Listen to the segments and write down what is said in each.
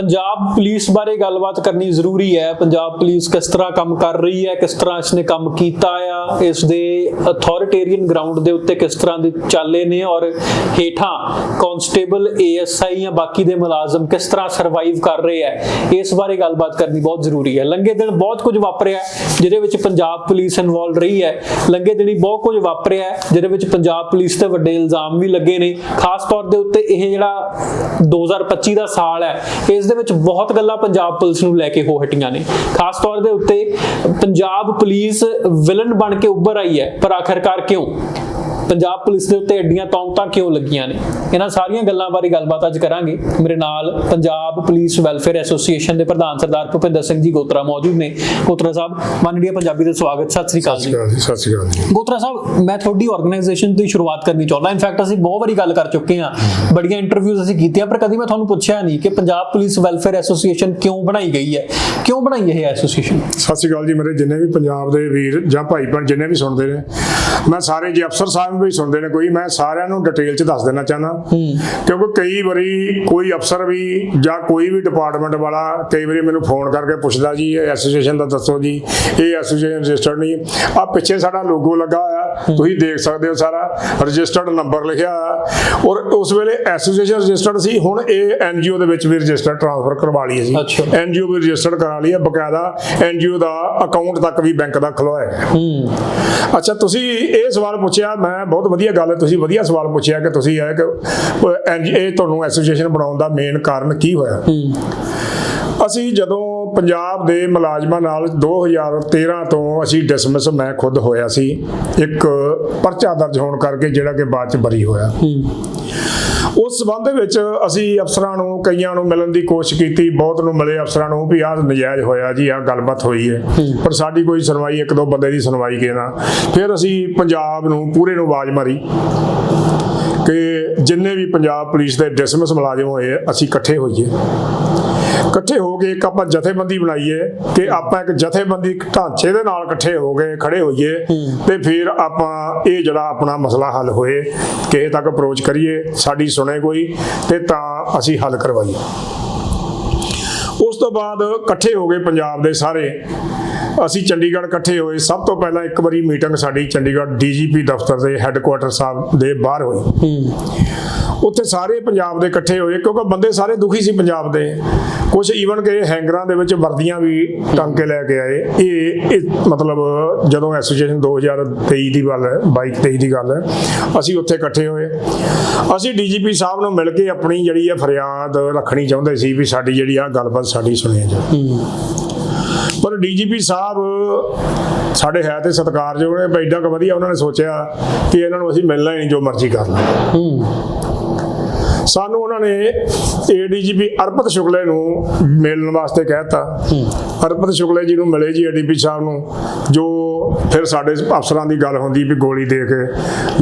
Punjab police ਬਾਰੇ ਗੱਲਬਾਤ ਕਰਨੀ ਜ਼ਰੂਰੀ ਹੈ। ਪੰਜਾਬ ਪੁਲਿਸ ਕਿਸ ਤਰ੍ਹਾਂ ਕੰਮ ਕਰ ਰਹੀ ਹੈ ਕਿਸ ਤਰ੍ਹਾਂ ਇਸਨੇ ਕੰਮ ਕੀਤਾ ਆ ਇਸ ਦੇ ਅਥਾਰਟੇਰੀਅਨ ਗਰਾਊਂਡ ਦੇ ਉੱਤੇ ਕਿਸ ਤਰ੍ਹਾਂ ਦੇ ਚਾਲੇ ਨੇ ਔਰ ਹੇਠਾਂ ਕਾਂਸਟੇਬਲ ਏਐਸਆਈ ਜਾਂ ਬਾਕੀ ਦੇ ਮੁਲਾਜ਼ਮ ਕਿਸ ਤਰ੍ਹਾਂ ਸਰਵਾਈਵ ਕਰ ਰਹੇ ਹੈ ਇਸ ਬਾਰੇ ਗੱਲਬਾਤ ਕਰਨੀ ਬਹੁਤ ਜ਼ਰੂਰੀ ਹੈ। ਲੰਘੇ ਦਿਨ ਬਹੁਤ ਕੁਝ ਵਾਪਰਿਆ ਜਿਹਦੇ ਵਿੱਚ ਪੰਜਾਬ ਪੁਲਿਸ ਇਨਵੋਲਡ ਰਹੀ ਹੈ। ਲੰਘੇ ਦਿਨੀ ਬਹੁਤ ਕੁਝ ਵਾਪਰਿਆ ਹੈ, ਜਿਹਦੇ ਵਿੱਚ ਪੰਜਾਬ ਪੁਲਿਸ ਤੇ ਵੱਡੇ ਇਲਜ਼ਾਮ ਵੀ ਲੱਗੇ ਨੇ। ਖਾਸ ਤੌਰ ਦੇ ਉੱਤੇ ਇਹ ਜਿਹੜਾ 2025 ਦਾ ਸਾਲ ਹੈ ਇਸ ਦੇ ਵਿੱਚ ਬਹੁਤ ਗੱਲਾਂ ਪੰਜਾਬ ਪੁਲਿਸ ਨੂੰ ਲੈ ਕੇ ਹੋ ਹਟੀਆਂ ਨੇ। ਖਾਸ ਤੌਰ ਦੇ ਉੱਤੇ ਪੰਜਾਬ ਪੁਲਿਸ ਵਿਲਨ ਬਣ ਕੇ ਉੱਭਰ ਆਈ ਹੈ, ਪਰ ਆਖਰਕਾਰ ਕਿਉਂ? ਪੰਜਾਬ ਪੁਲਿਸ ਦੇ ਉੱਤੇ ਐਡੀਆਂ ਤੌਂਤਾਂ ਕਿਉਂ ਲੱਗੀਆਂ ਨੇ? ਇਹਨਾਂ ਸਾਰੀਆਂ ਗੱਲਾਂ ਬਾਰੇ ਗੱਲਬਾਤ ਅੱਜ ਕਰਾਂਗੇ। ਮੇਰੇ ਨਾਲ ਪੰਜਾਬ ਪੁਲਿਸ ਵੈਲਫੇਅਰ ਐਸੋਸੀਏਸ਼ਨ ਦੇ ਪ੍ਰਧਾਨ ਸਰਦਾਰ ਭੁਪਿੰਦਰ ਸਿੰਘ ਜੀ ਗੋਤਰਾ ਮੌਜੂਦ ਨੇ। ਗੋਤਰਾ ਸਾਹਿਬ ਮਨ ਇੰਡੀਆ ਪੰਜਾਬੀ ਦੇ ਸਵਾਗਤ। ਸਤਿ ਸ੍ਰੀ ਅਕਾਲ ਜੀ। ਸਤਿ ਸ਼੍ਰੀ ਅਕਾਲ ਜੀ ਸਤਿ ਸ਼੍ਰੀ ਅਕਾਲ ਜੀ। ਗੋਤਰਾ ਸਾਹਿਬ ਮੈਂ ਤੁਹਾਡੀ ਆਰਗੇਨਾਈਜੇਸ਼ਨ ਤੋਂ ਹੀ ਸ਼ੁਰੂਆਤ ਕਰਨੀ ਚਾਹੁੰਦਾ। ਇਨਫੈਕਟ ਅਸੀਂ ਬਹੁਤ ਵਾਰੀ ਗੱਲ ਕਰ ਚੁੱਕੇ ਹਾਂ। ਬੜੀਆਂ ਇੰਟਰਵਿਊਜ਼ ਅਸੀਂ ਕੀਤੀਆਂ ਪਰ ਕਦੀ ਮੈਂ ਤੁਹਾਨੂੰ ਪੁੱਛਿਆ ਨਹੀਂ ਕਿ ਪੰਜਾਬ ਪੁਲਿਸ ਵੈਲਫੇਅਰ ਐਸੋਸੀਏਸ਼ਨ ਕਿਉਂ ਬਣਾਈ ਗਈ ਹੈ? ਕਿਉਂ ਬਣਾਈ ਇਹ ਐਸੋਸੀਏਸ਼ਨ? ਸਤਿ ਸ਼੍ਰੀ ਅਕਾਲ ਜੀ ਮੇਰੇ ਜਿੰਨੇ ਵੀ ਪੰਜਾਬ ਦੇ ਵੀਰ ਜਾਂ ਭਾਈ ਭੈਣ ਜਿੰਨੇ ਵੀ ਸੁਣਦੇ ਨੇ ਮੈਂ ਸਾਰੇ ਜੀ ਅਫਸਰ ਸਾਹਿਬ ਵੀ ਸੁਣਦੇ ਨੇ ਕੋਈ ਮੈਂ ਸਾਰਿਆਂ ਨੂੰ ਡਿਟੇਲ ਚ ਦੱਸ ਦੇਣਾ ਚਾਹਨਾ ਕਿਉਂਕਿ ਕਈ ਵਾਰੀ ਕੋਈ ਅਫਸਰ ਵੀ ਜਾਂ ਕੋਈ ਵੀ ਡਿਪਾਰਟਮੈਂਟ ਵਾਲਾ ਕਈ ਵਾਰੀ ਮੈਨੂੰ ਫੋਨ ਕਰਕੇ ਪੁੱਛਦਾ ਜੀ ਇਹ ਐਸੋਸੀਏਸ਼ਨ ਦਾ ਦੱਸੋ ਜੀ ਇਹ ਐਸੋਸੀਏਸ਼ਨ ਰਜਿਸਟਰਡ ਨਹੀਂ ਆ ਪਿੱਛੇ ਸਾਡਾ ਲੋਗੋ ਲੱਗਾ ਆ ਤੁਸੀਂ ਦੇਖ ਸਕਦੇ ਹੋ ਸਾਰਾ ਰਜਿਸਟਰਡ ਨੰਬਰ ਲਿਖਿਆ ਔਰ ਉਸ ਵੇਲੇ ਐਸੋਸੀਏਸ਼ਨ ਰਜਿਸਟਰਡ ਸੀ ਹੁਣ ਇਹ ਐਨਜੀਓ ਦੇ ਵਿੱਚ ਵੀ ਰਜਿਸਟਰ ਟ੍ਰਾਂਸਫਰ ਕਰਵਾ ਲਈ। ਜੀ। ਐਨਜੀਓ ਵੀ ਰਜਿਸਟਰਡ ਕਰਾ ਲਈ ਹੈ ਬਕਾਇਦਾ ਐਨਜੀਓ ਦਾ ਅਕਾਊਂਟ ਤੱਕ ਵੀ ਬੈਂਕ ਦਾ ਖੁਲਵਾਇਆ ਹੈ। ਹੂੰ। ਅੱਛਾ ਤੁਸੀਂ ਇਹ ਸਵਾਲ ਪੁੱਛਿਆ ਮੈਂ ਬਹੁਤ ਵਧੀਆ ਗੱਲ ਤੁਸੀਂ ਵਧੀਆ ਸਵਾਲ ਪੁੱਛਿਆ ਕਿ ਤੁਸੀਂ ਇਹ ਕਿ ਇਹ ਤੁਹਾਨੂੰ ਐਸੋਸੀਏਸ਼ਨ ਬਣਾਉਣ ਦਾ ਮੇਨ ਕਾਰਨ ਕੀ ਹੋਇਆ? ਅਸੀਂ ਜਦੋਂ ਪੰਜਾਬ ਦੇ ਮੁਲਾਜ਼ਮਾਂ ਨਾਲ 2013 ਤੋਂ ਅਸੀਂ ਡਿਸਮਿਸ ਮੈਂ ਖੁਦ ਹੋਇਆ ਸੀ ਇੱਕ ਪਰਚਾ ਦਰਜ ਹੋਣ ਕਰਕੇ ਜਿਹੜਾ ਕਿ ਬਾਅਦ ਚ ਬਰੀ ਹੋਇਆ। ਉਸ ਸਬੰਧ ਵਿੱਚ ਅਸੀਂ ਅਫਸਰਾਂ ਨੂੰ ਕਈਆਂ ਨੂੰ ਮਿਲਣ ਦੀ ਕੋਸ਼ਿਸ਼ ਕੀਤੀ ਬਹੁਤ ਨੂੰ ਮਿਲੇ ਅਫਸਰਾਂ ਨੂੰ ਵੀ ਆਹ ਨਜਾਇਜ਼ ਹੋਇਆ ਜੀ ਆਹ ਗੱਲਬਾਤ ਹੋਈ ਹੈ। ਪਰ ਸਾਡੀ ਕੋਈ ਸੁਣਵਾਈ ਇੱਕ ਦੋ ਬੰਦੇ ਦੀ ਸੁਣਵਾਈ ਕੇ ਨਾ ਫਿਰ ਅਸੀਂ ਪੰਜਾਬ ਨੂੰ ਪੂਰੇ ਨੂੰ ਆਵਾਜ਼ ਮਾਰੀ ਕਿ ਜਿੰਨੇ ਵੀ ਪੰਜਾਬ ਪੁਲਿਸ ਦੇ ਡਿਸਮਿਸ ਮੁਲਾਜ਼ਮ ਹੋਏ ਅਸੀਂ ਇਕੱਠੇ ਹੋਈਏ। ਇਕੱਠੇ ਹੋ ਕੇ ਇੱਕ ਆਪਾਂ ਜਥੇਬੰਦੀ ਬਣਾਈਏ ਕਿ ਆਪਾਂ ਇੱਕ ਜਥੇਬੰਦੀ ਢਾਂਚੇ ਦੇ ਨਾਲ ਇਕੱਠੇ ਹੋ ਕੇ ਖੜੇ ਹੋਈਏ ਤੇ ਫਿਰ ਆਪਾਂ ਇਹ ਜਿਹੜਾ ਆਪਣਾ ਮਸਲਾ ਹੱਲ ਹੋਏ ਕਿਸੇ ਤੱਕ ਅਪਰੋਚ ਕਰੀਏ ਸਾਡੀ ਸੁਣੇ ਕੋਈ ਤੇ ਤਾਂ ਅਸੀਂ ਹੱਲ ਕਰਵਾਈਏ। ਉਸ ਤੋਂ ਬਾਅਦ ਇਕੱਠੇ ਹੋ ਗਏ ਪੰਜਾਬ ਦੇ ਸਾਰੇ। ਅਸੀਂ ਚੰਡੀਗੜ੍ਹ ਇਕੱਠੇ ਹੋਏ ਸਭ ਤੋਂ ਪਹਿਲਾਂ ਇੱਕ ਵਾਰੀ ਮੀਟਿੰਗ ਸਾਡੀ ਚੰਡੀਗੜ੍ਹ ਡੀਜੀਪੀ ਦਫ਼ਤਰ ਦੇ ਹੈੱਡਕੁਆਟਰ ਸਾਹਿਬ ਦੇ ਬਾਹਰ ਹੋਈ। ਹੂੰ। ਉੱਥੇ ਸਾਰੇ ਪੰਜਾਬ ਦੇ ਇਕੱਠੇ ਹੋਏ ਕਿਉਂਕਿ ਬੰਦੇ ਸਾਰੇ ਦੁਖੀ ਸੀ ਪੰਜਾਬ ਦੇ। ਕੁਝ ਈਵਨ ਕਿ ਹੈਂਗਰਾਂ ਦੇ ਵਿੱਚ ਵਰਦੀਆਂ ਵੀ ਟੰਗ ਕੇ ਲੈ ਕੇ ਆਏ। ਇਹ ਮਤਲਬ ਜਦੋਂ ਐਸੋਸੀਏਸ਼ਨ 2023 ਦੀ ਗੱਲ ਹੈ 22 23 ਦੀ ਗੱਲ ਹੈ ਅਸੀਂ ਉੱਥੇ ਇਕੱਠੇ ਹੋਏ। ਅਸੀਂ ਡੀਜੀਪੀ ਸਾਹਿਬ ਨੂੰ ਮਿਲ ਕੇ ਆਪਣੀ ਜਿਹੜੀ ਹੈ ਫਰਿਆਦ ਰੱਖਣੀ ਚਾਹੁੰਦੇ ਸੀ ਵੀ ਸਾਡੀ ਜਿਹੜੀ ਆ ਗੱਲਬਾਤ ਸਾਡੀ ਸੁਣੀ ਜਾਵੇ। ਪਰ ਡੀਜੀਪੀ ਸਾਹਿਬ ਸਾਡੇ ਹੈ ਤੇ ਸਤਿਕਾਰਯੋਗ ਨੇ ਏਡਾ ਕੁ ਵਧੀਆ ਉਹਨਾਂ ਨੇ ਸੋਚਿਆ ਕਿ ਇਹਨਾਂ ਨੂੰ ਅਸੀਂ ਮਿਲਣਾ ਹੀ ਨਹੀਂ ਜੋ ਮਰਜ਼ੀ ਕਰ ਲੈ ਹੂੰ। ਸਾਨੂੰ ਉਹਨਾਂ ਨੇ ਏਡੀਜੀਪੀ ਅਰਪਤ ਸ਼ੁਕਲੇ ਨੂੰ ਮਿਲਣ ਵਾਸਤੇ ਕਹਿਤਾ ਅਰਪਤ ਸ਼ੁਕਲੇ ਜੀ ਨੂੰ ਮਿਲੇ ਜੀ ਏਡੀਪੀ ਸਾਹਿਬ ਨੂੰ ਜੋ ਫਿਰ ਸਾਡੇ ਅਫਸਰਾਂ ਦੀ ਗੱਲ ਹੁੰਦੀ ਵੀ ਗੋਲੀ ਦੇ ਕੇ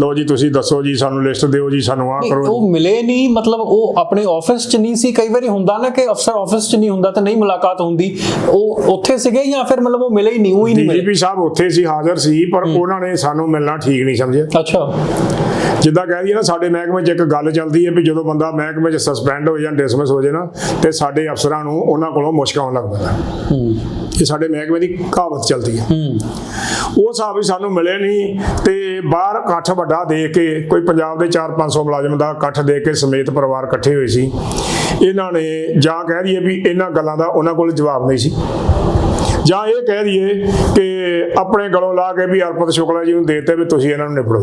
ਲੋ ਜੀ ਤੁਸੀਂ ਦੱਸੋ ਜੀ ਸਾਨੂੰ ਲਿਸਟ ਦਿਓ ਜੀ ਸਾਨੂੰ ਨਹੀਂ, ਕਰੋ ਉਹ ਮਿਲੇ ਨਹੀਂ ਮਤਲਬ ਉਹ ਆਪਣੇ ਆਫਿਸ 'ਚ ਨਹੀਂ ਸੀ ਕਈ ਵਾਰੀ ਹੁੰਦਾ ਨਾ ਕਿ ਅਫਸਰ ਆਫਿਸ 'ਚ ਨਹੀਂ ਹੁੰਦਾ ਤਾਂ ਨਹੀਂ ਮੁਲਾਕਾਤ ਹੁੰਦੀ। ਉਹ ਉੱਥੇ ਸੀਗੇ ਜਾਂ ਫਿਰ ਮਤਲਬ ਉਹ ਮਿਲੇ ਹੀ ਨਹੀਂ ਉਹ ਹੀ ਨਹੀਂ ਮਿਲੇ? ਡੀਜੀਪੀ ਸਾਹਿਬ ਉੱਥੇ ਸੀ ਹਾਜ਼ਰ ਸੀ ਪਰ ਉਹਨਾਂ ਨੇ ਸਾਨੂੰ ਮਿਲਣਾ ਠੀਕ ਨਹੀਂ ਸਮਝਿਆ। ਅੱਛਾ। ਜਿੱਦਾਂ ਕਹਿ ਦਈਏ ਨਾ ਸਾਡੇ ਮਹਿਕਮੇ 'ਚ ਇੱਕ ਗੱਲ ਚੱਲਦੀ ਹੈ ਵੀ ਜਦੋਂ ਬੰਦਾ ਮਹਿਕਮੇ 'ਚ ਸਸਪੈਂਡ ਹੋ ਜਾਂ ਡਿਸਮਿਸ ਹੋ ਜੇ ਨਾ ਤੇ ਸਾਡੇ ਅਫਸਰਾਂ ਨੂੰ ਉਹਨਾਂ ਕੋਲੋਂ ਮੁਸ਼ਕ ਆਉਣ ਲੱਗ ਪੈਂਦਾ। ਹੂੰ। ਇਹ ਸਾਡੇ ਮਹਿਕਮੇ ਦੀ ਕਹਾਵਤ ਚੱਲਦੀ ਹੈ। ਹੂੰ। ਉਹ ਹਿਸਾਬ ਵੀ ਸਾਨੂੰ ਮਿਲੇ ਨਹੀਂ ਤੇ ਬਾਹਰ ਇਕੱਠ ਵੱਡਾ ਦੇ ਕੇ ਕੋਈ ਪੰਜਾਬ ਦੇ 4-500 ਮੁਲਾਜ਼ਮ ਦਾ ਇਕੱਠ ਦੇ ਕੇ ਸਮੇਤ ਪਰਿਵਾਰ ਇਕੱਠੇ ਹੋਏ ਸੀ ਇਹਨਾਂ ਨੇ ਜਾਂ ਕਹਿ ਦਈਏ ਵੀ ਇਹਨਾਂ ਗੱਲਾਂ ਦਾ ਉਹਨਾਂ ਕੋਲ ਜਵਾਬ ਨਹੀਂ ਸੀ। ਜਾਂ ਇਹ ਕਹਿ ਦਈਏ ਕਿ ਆਪਣੇ ਗਲੋਂ ਲਾ ਕੇ ਵੀ ਅਰਪਤ ਸ਼ੁਕਲਾ ਜੀ ਨੂੰ ਦੇਤੇ ਵੀ ਤੁਸੀਂ ਇਹਨਾਂ ਨੂੰ ਨਿਬੜੋ।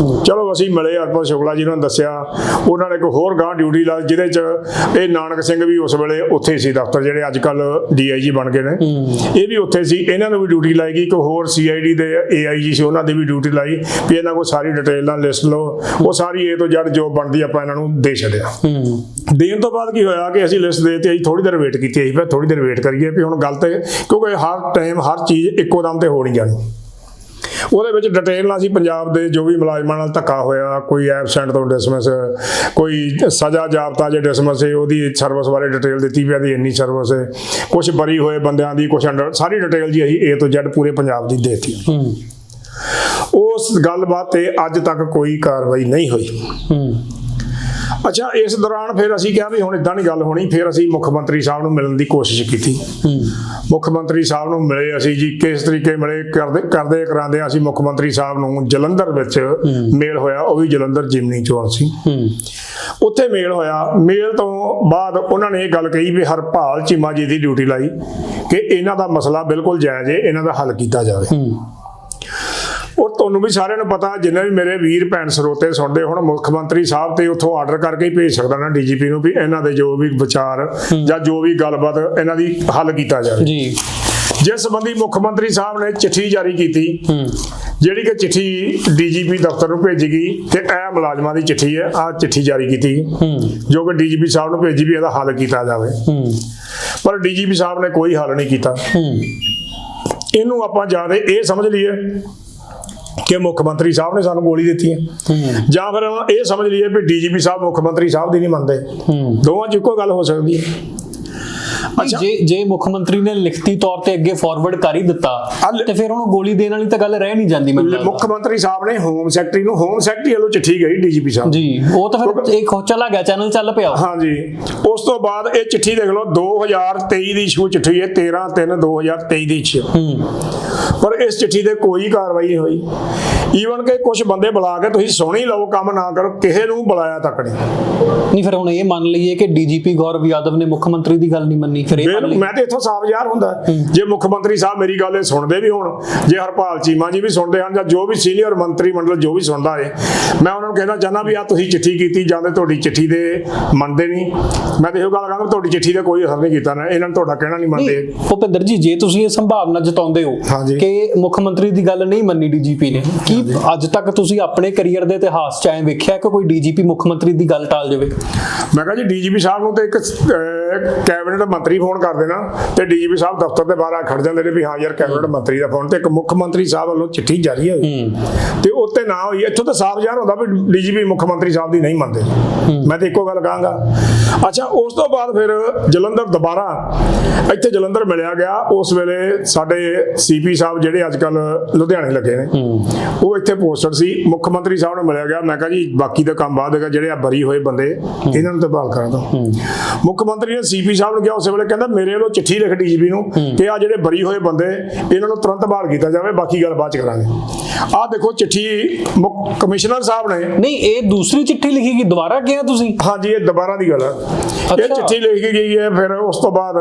ਚਲੋ ਅਸੀਂ ਮਿਲੇ ਅਰਪਤ ਸ਼ੁਕਲਾ ਜੀ ਨੂੰ ਦੱਸਿਆ। ਉਹਨਾਂ ਨੇ ਇੱਕ ਹੋਰ ਗਾਂ ਡਿਊਟੀ ਲਾ ਜਿਹਦੇ ਚ ਇਹ ਨਾਨਕ ਸਿੰਘ ਵੀ ਉਸ ਵੇਲੇ ਉੱਥੇ ਸੀ ਦਫ਼ਤਰ ਜਿਹੜੇ ਅੱਜ ਕੱਲ ਡੀਆਈਜੀ ਬਣ ਗਏ ਨੇ। ਇਹ ਵੀ ਉੱਥੇ ਸੀ ਇਹਨਾਂ ਨੂੰ ਵੀ ਡਿਊਟੀ ਲਾਈ ਗਈ ਇੱਕ ਹੋਰ ਸੀਆਈਡੀ ਦੇ ਏਆਈਜੀ ਸੀ ਉਹਨਾਂ ਦੀ ਵੀ ਡਿਊਟੀ ਲਾਈ ਵੀ ਇਹਨਾਂ ਕੋਲ ਸਾਰੀ ਡਿਟੇਲ ਨਾਲ ਲਿਸਟ ਲਓ। ਉਹ ਸਾਰੀ ਏ ਤੋਂ ਜੜ ਜੋ ਬਣਦੀ ਆਪਾਂ ਇਹਨਾਂ ਨੂੰ ਦੇ ਛੱਡਿਆ। ਹੂੰ। ਦੇਣ ਤੋਂ ਬਾਅਦ ਕੀ ਹੋਇਆ ਕਿ ਅਸੀਂ ਲਿਸਟ ਦੇ ਤੇ ਅਸੀਂ ਥੋੜੀ ਦੇਰ ਵੇਟ ਕੀਤੀ ਅਸੀਂ ਫਿਰ ਥੋੜੀ ਦੇਰ ਵੇਟ ਕਰੀਏ ਵੀ ਹੁਣ ਗੱਲ ਤੇ ਕਿਉਂਕਿ ਹਰ ਟਾਈਮ ਹਰ ਚੀਜ਼ ਇੱਕੋ ਦਮ ਤੇ ਹੋ ਨਹੀਂ ਜਾਣੀ। ਉਹਦੇ ਵਿੱਚ ਡਿਟੇਲ ਨਾਲ ਅਸੀਂ ਪੰਜਾਬ ਦੇ ਜੋ ਵੀ ਮੁਲਾਜ਼ਮਾਂ ਨਾਲ ਧੱਕਾ ਹੋਇਆ ਕੋਈ ਐਬਸੈਂਟ ਤੋਂ ਡਿਸਮਿਸ ਕੋਈ ਸਜ਼ਾ ਜਾਬਤਾ ਜੇ ਡਿਸਮਿਸ ਹੈ ਉਹਦੀ ਸਰਵਿਸ ਬਾਰੇ ਡਿਟੇਲ ਦਿੱਤੀ ਵੀ ਆਦੀ ਇੰਨੀ ਸਰਵਿਸ ਹੈ। ਕੁਝ ਬਰੀ ਹੋਏ ਬੰਦਿਆਂ ਦੀ ਕੁਝ ਅੰਡਰ ਸਾਰੀ ਡਿਟੇਲ ਜੀ ਅਸੀਂ ਏ ਤੋਂ ਜ਼ੈਡ ਪੂਰੇ ਪੰਜਾਬ ਦੀ ਦੇਤੀ। ਉਸ ਗੱਲਬਾਤ ਤੇ ਅੱਜ ਤੱਕ ਕੋਈ ਕਾਰਵਾਈ ਨਹੀਂ ਹੋਈ। ਹੂੰ। ਅੱਛਾ ਇਸ ਦੌਰਾਨ ਫਿਰ ਅਸੀਂ ਕਿਹਾ ਵੀ ਹੁਣ ਇਦਾਂ ਨਹੀਂ ਗੱਲ ਹੋਣੀ ਫਿਰ ਅਸੀਂ ਮੁੱਖ ਮੰਤਰੀ ਸਾਹਿਬ ਨੂੰ ਮਿਲਣ ਦੀ ਕੋਸ਼ਿਸ਼ ਕੀਤੀ। ਮੁੱਖ ਮੰਤਰੀ ਸਾਹਿਬ ਨੂੰ ਮਿਲੇ ਅਸੀਂ ਜੀ ਕਿਸ ਤਰੀਕੇ ਮਿਲੇ ਕਰਦੇ ਕਰਦੇ ਕਰਾਂਦੇ ਅਸੀਂ ਮੁੱਖ ਮੰਤਰੀ ਸਾਹਿਬ ਨੂੰ ਜਲੰਧਰ ਵਿੱਚ ਮੇਲ ਹੋਇਆ ਉਹ ਵੀ ਜਲੰਧਰ ਜਿਮਨੀ ਚੋਣ ਸੀ ਉੱਥੇ ਮੇਲ ਹੋਇਆ ਮੇਲ ਤੋਂ ਬਾਅਦ ਉਹਨਾਂ ਨੇ ਇਹ ਗੱਲ ਕਹੀ ਵੀ ਹਰਪਾਲ ਚੀਮਾ ਜੀ ਦੀ ਡਿਊਟੀ ਲਾਈ ਕਿ ਇਹਨਾਂ ਦਾ ਮਸਲਾ ਬਿਲਕੁਲ ਜਾਇਜ਼ ਹੈ ਇਹਨਾਂ ਦਾ ਹੱਲ ਕੀਤਾ ਜਾਵੇ। ਔਰ ਤੁਹਾਨੂੰ ਵੀ ਸਾਰਿਆਂ ਨੂੰ ਪਤਾ ਜਿੰਨੇ ਵੀ ਮੇਰੇ ਵੀਰ ਭੈਣ ਸਰੋਤੇ ਸੁਣਦੇ ਹੁਣ ਮੁੱਖ ਮੰਤਰੀ ਸਾਹਿਬ ਤੇ ਉੱਥੋਂ ਆਰਡਰ ਕਰਕੇ ਹੀ ਭੇਜ ਸਕਦਾ ਨਾ ਡੀਜੀਪੀ ਨੂੰ ਵੀ ਇਹਨਾਂ ਦੇ ਜੋ ਵੀ ਵਿਚਾਰ ਜਾਂ ਜੋ ਵੀ ਗੱਲਬਾਤ ਇਹਨਾਂ ਦੀ ਹੱਲ ਕੀਤਾ ਜਾਵੇ। ਜੀ। ਜਿਸ ਸੰਬੰਧੀ ਮੁੱਖ ਮੰਤਰੀ ਸਾਹਿਬ ਨੇ ਚਿੱਠੀ ਜਾਰੀ ਕੀਤੀ ਜਿਹੜੀ ਕਿ ਚਿੱਠੀ ਡੀਜੀਪੀ ਦਫ਼ਤਰ ਨੂੰ ਭੇਜੀ ਗਈ ਤੇ ਇਹ ਮੁਲਾਜ਼ਮਾਂ ਦੀ ਚਿੱਠੀ ਹੈ ਆ ਚਿੱਠੀ ਜਾਰੀ ਕੀਤੀ ਜੋ ਕਿ ਡੀਜੀਪੀ ਸਾਹਿਬ ਨੂੰ ਭੇਜੀ ਵੀ ਇਹਦਾ ਹੱਲ ਕੀਤਾ ਜਾਵੇ। ਪਰ ਡੀਜੀਪੀ ਸਾਹਿਬ ਨੇ ਕੋਈ ਹੱਲ ਨਹੀਂ ਕੀਤਾ। ਇਹਨੂੰ ਆਪਾਂ ਜ਼ਿਆਦਾ ਇਹ ਸਮਝ ਲਈਏ ਕਿ ਮੁੱਖ ਮੰਤਰੀ ਸਾਹਿਬ ਨੇ ਸਾਨੂੰ ਗੋਲੀ ਦਿੱਤੀ ਹੈ। ਜਾਂ ਫਿਰ ਇਹ ਸਮਝ ਲਈਏ ਵੀ ਡੀਜੀਪੀ ਸਾਹਿਬ ਮੁੱਖ ਮੰਤਰੀ ਸਾਹਿਬ ਦੀ ਨਹੀਂ ਮੰਨਦੇ। ਦੋਵਾਂ 'ਚ ਇੱਕੋ ਗੱਲ ਹੋ ਸਕਦੀ ਹੈ। ਨਹੀਂ, ਜੇ ਜੇ ਮੁੱਖ ਮੰਤਰੀ ਨੇ ਲਿਖਤੀ ਤੌਰ ਤੇ ਅੱਗੇ ਫਾਰਵਰਡ ਕਰ ਹੀ ਦਿੱਤਾ ਤੇ ਫਿਰ ਉਹਨੂੰ ਗੋਲੀ ਦੇਣ ਵਾਲੀ ਤਾਂ ਗੱਲ ਰਹਿ ਨਹੀਂ ਜਾਂਦੀ ਮੈਨੂੰ ਲੱਗਦਾ। ਮੁੱਖ ਮੰਤਰੀ ਸਾਹਿਬ ਨੇ ਹੋਮ ਸੈਕਟਰੀ ਨੂੰ ਹੋਮ ਸੈਕਟਰੀ ਵੱਲੋਂ ਚਿੱਠੀ ਗਈ ਡੀਜੀਪੀ ਸਾਹਿਬ। ਜੀ ਉਹ ਤਾਂ ਫਿਰ ਇੱਕ ਚਲਾ ਗਿਆ ਚੈਨਲ ਚੱਲ ਪਿਆ। ਹਾਂਜੀ ਉਸ ਤੋਂ ਬਾਅਦ ਇਹ ਚਿੱਠੀ ਦੇਖ ਲਓ 2023 ਦੀ ਇਸ਼ੂ ਚਿੱਠੀ ਹੈ 13 3 2023 ਦੀ ਇਸ਼ੂ। ਹੂੰ। ਪਰ ਇਸ ਚਿੱਠੀ ਤੇ ਕੋਈ ਕਾਰਵਾਈ ਨਹੀਂ ਹੋਈ। ਈਵਨ ਕਿ ਕੁਝ ਬੰਦੇ ਬੁਲਾ ਕੇ ਤੁਸੀਂ ਸੁਣੀ ਲਓ ਕੰਮ ਨਾ ਕਰੋ ਕਿਸੇ ਨੂੰ ਬੁਲਾਇਆ ਤੱਕ ਨਹੀਂ। ਨਹੀਂ ਫਿਰ ਹੁਣ ਇਹ ਮੰਨ ਲਈਏ ਕਿ ਡੀਜੀਪੀ ਗੌਰਵ ਯਾਦਵ ਨੇ ਮੁੱਖ ਮੰਤਰੀ ਦੀ ਗੱਲ ਨਹੀਂ ਮੰਨੀ। ਫਿਰ ਇਹ ਮੰਨ ਬਿਲ ਲਈਏ ਮੈਂ ਤੇ ਇੱਥੋਂ ਸਾਫ਼ ਜ਼ਾਹਰ ਹੁੰਦਾ। ਜੇ ਮੁੱਖ ਮੰਤਰੀ ਸਾਹਿਬ ਮੇਰੀ ਗੱਲ ਇਹ ਸੁਣਦੇ ਵੀ ਹੋਣ ਜੇ ਹਰਪਾਲ ਚੀਮਾ ਜੀ ਵੀ ਸੁਣਦੇ ਹਨ ਜਾਂ ਜੋ ਵੀ ਸੀਨੀਅਰ ਮੰਤਰੀ ਮੰਡਲ ਜੋ ਵੀ ਸੁਣਦਾ ਹੈ ਮੈਂ ਉਹਨਾਂ ਨੂੰ ਕਹਿਣਾ ਚਾਹੁੰਦਾ ਵੀ ਆ ਤੁਸੀਂ ਚਿੱਠੀ ਕੀਤੀ ਜਾਂਦੇ ਤੁਹਾਡੀ ਚਿੱਠੀ ਦੇ ਮੰਨਦੇ ਨਹੀਂ। ਮੈਂ ਤੇ ਇਹੋ ਗੱਲ ਕਹਾਂਗਾ ਤੁਹਾਡੀ ਚਿੱਠੀ ਦਾ ਕੋਈ ਅਸਰ ਨਹੀਂ ਕੀਤਾ ਨਾ ਇਹਨਾਂ ਨੇ ਤੁਹਾਡਾ ਕਹਿਣਾ ਨਹੀਂ ਮੰਨਦੇ। ਭੁਪਿੰਦਰ ਜੀ ਜੇ ਤੁਸੀਂ ਇਹ ਸੰਭਾਵਨਾ ਜਤਾਉਂਦੇ ਹੋ। ਕਿ ਮੁੱਖ ਮੰਤਰੀ ਦੀ ਗੱਲ ਨਹੀਂ ਮੰਨੀ ਡੀਜੀਪੀ ਨੇ ਕੀ ਅੱਜ ਤੱਕ ਤੁਸੀਂ ਆਪਣੇ ਕੈਰੀਅਰ ਦੇ ਇਤਿਹਾਸ 'ਚ ਐਂ ਵੇਖਿਆ ਕਿ ਕੋਈ ਡੀਜੀਪੀ ਮੁੱਖ ਮੰਤਰੀ ਦੀ ਗੱਲ ਟਾਲ ਜਾਵੇ ਮੈਂ ਕਿਹਾ ਜੀ ਡੀਜੀਪੀ ਸਾਹਿਬ ਨੂੰ ਤੇ ਇੱਕ ਕੈਬਨਿਟ ਮੰਤਰੀ ਫੋਨ ਕਰ ਦੇਣਾ ਤੇ ਡੀਜੀਪੀ ਸਾਹਿਬ ਦਫ਼ਤਰ ਦੇ ਬਾਹਰ ਆ ਖੜ ਜਾਂਦੇ ਨੇ ਵੀ ਹਾਂ ਯਾਰ ਕੈਬਨਿਟ ਮੰਤਰੀ ਦਾ ਫੋਨ ਤੇ ਇੱਕ ਮੁੱਖ ਮੰਤਰੀ ਸਾਹਿਬ ਵੱਲੋਂ ਚਿੱਠੀ ਜਾਰੀ ਹੋਈ। ਤੇ ਉੱਤੇ ਨਾ ਹੋਈ ਇੱਥੋਂ ਤਾਂ ਸਾਫ਼ ਜ਼ਾਹਰ ਹੁੰਦਾ ਵੀ ਡੀਜੀਪੀ ਮੁੱਖ ਮੰਤਰੀ ਸਾਹਿਬ ਦੀ ਨਹੀਂ ਮੰਨਦੇ। ਮੈਂ ਤੇ ਇੱਕੋ ਗੱਲ ਕਹਾਂਗਾ। ਅੱਛਾ ਉਸ ਤੋਂ ਬਾਅਦ ਫਿਰ ਜਲੰਧਰ ਦੁਬਾਰਾ ਇੱਥੇ ਜਲੰਧਰ ਮਿਲਿਆ ਗਿਆ। ਉਸ ਵੇਲੇ ਸਾਡੇ ਸੀਪੀ ਸਾਹਿਬ ਜਿਹੜੇ ਅੱਜ ਕੱਲ ਲੁਧਿਆਣੇ ਲੱਗੇ ਨੇ ਉਹ ਇੱਥੇ ਪੋਸਟਡ ਸੀ। ਮੁੱਖ ਮੰਤਰੀ ਸਾਹਿਬ ਨੂੰ ਮਿਲਿਆ ਗਿਆ। ਮੈਂ ਕਿਹਾ ਜੀ ਬਾਕੀ ਦਾ ਕੰਮ ਬਾਅਦ ਹੈਗਾ ਜਿਹੜੇ ਆ ਬਰੀ ਹੋਏ ਬੰਦੇ ਇਹਨਾਂ ਨੂੰ ਤਾਂ ਬਹਾਲ ਕਰਾ ਦੋ ਮੁੱਖ ਮੰਤਰੀ ਨੇ ਸੀਪੀ ਸਾਹਿਬ ਨੂੰ ਕਿਹਾ ਉਸੇ ਵੇਲੇ ਕਹਿੰਦਾ ਮੇਰੇ ਵੱਲੋਂ ਚਿੱਠੀ ਲਿਖ ਡੀਜੀਪੀ ਨੂੰ ਕਿ ਆ ਜਿਹੜੇ ਬਰੀ ਹੋਏ ਬੰਦੇ ਇਹਨਾਂ ਨੂੰ ਤੁਰੰਤ ਬਹਾਲ ਕੀਤਾ ਜਾਵੇ ਬਾਕੀ ਗੱਲ ਬਾਅਦ ਚ ਕਰਾਂਗੇ। ਆਹ ਦੇਖੋ ਚਿੱਠੀ ਮੁੱਖ ਕਮਿਸ਼ਨਰ ਸਾਹਿਬ ਨੇ ਨਹੀਂ ਇਹ ਦੂਸਰੀ ਚਿੱਠੀ ਲਿਖੀ ਗਈ ਦੁਬਾਰਾ ਕਿਹਾ ਤੁਸੀਂ? ਹਾਂਜੀ ਇਹ ਦੁਬਾਰਾ ਦੀ ਗੱਲ ਹੈ ਇਹ। ਚਿੱਠੀ ਲਿਖ ਗਈ ਹੈ ਫਿਰ ਉਸ ਤੋਂ ਬਾਅਦ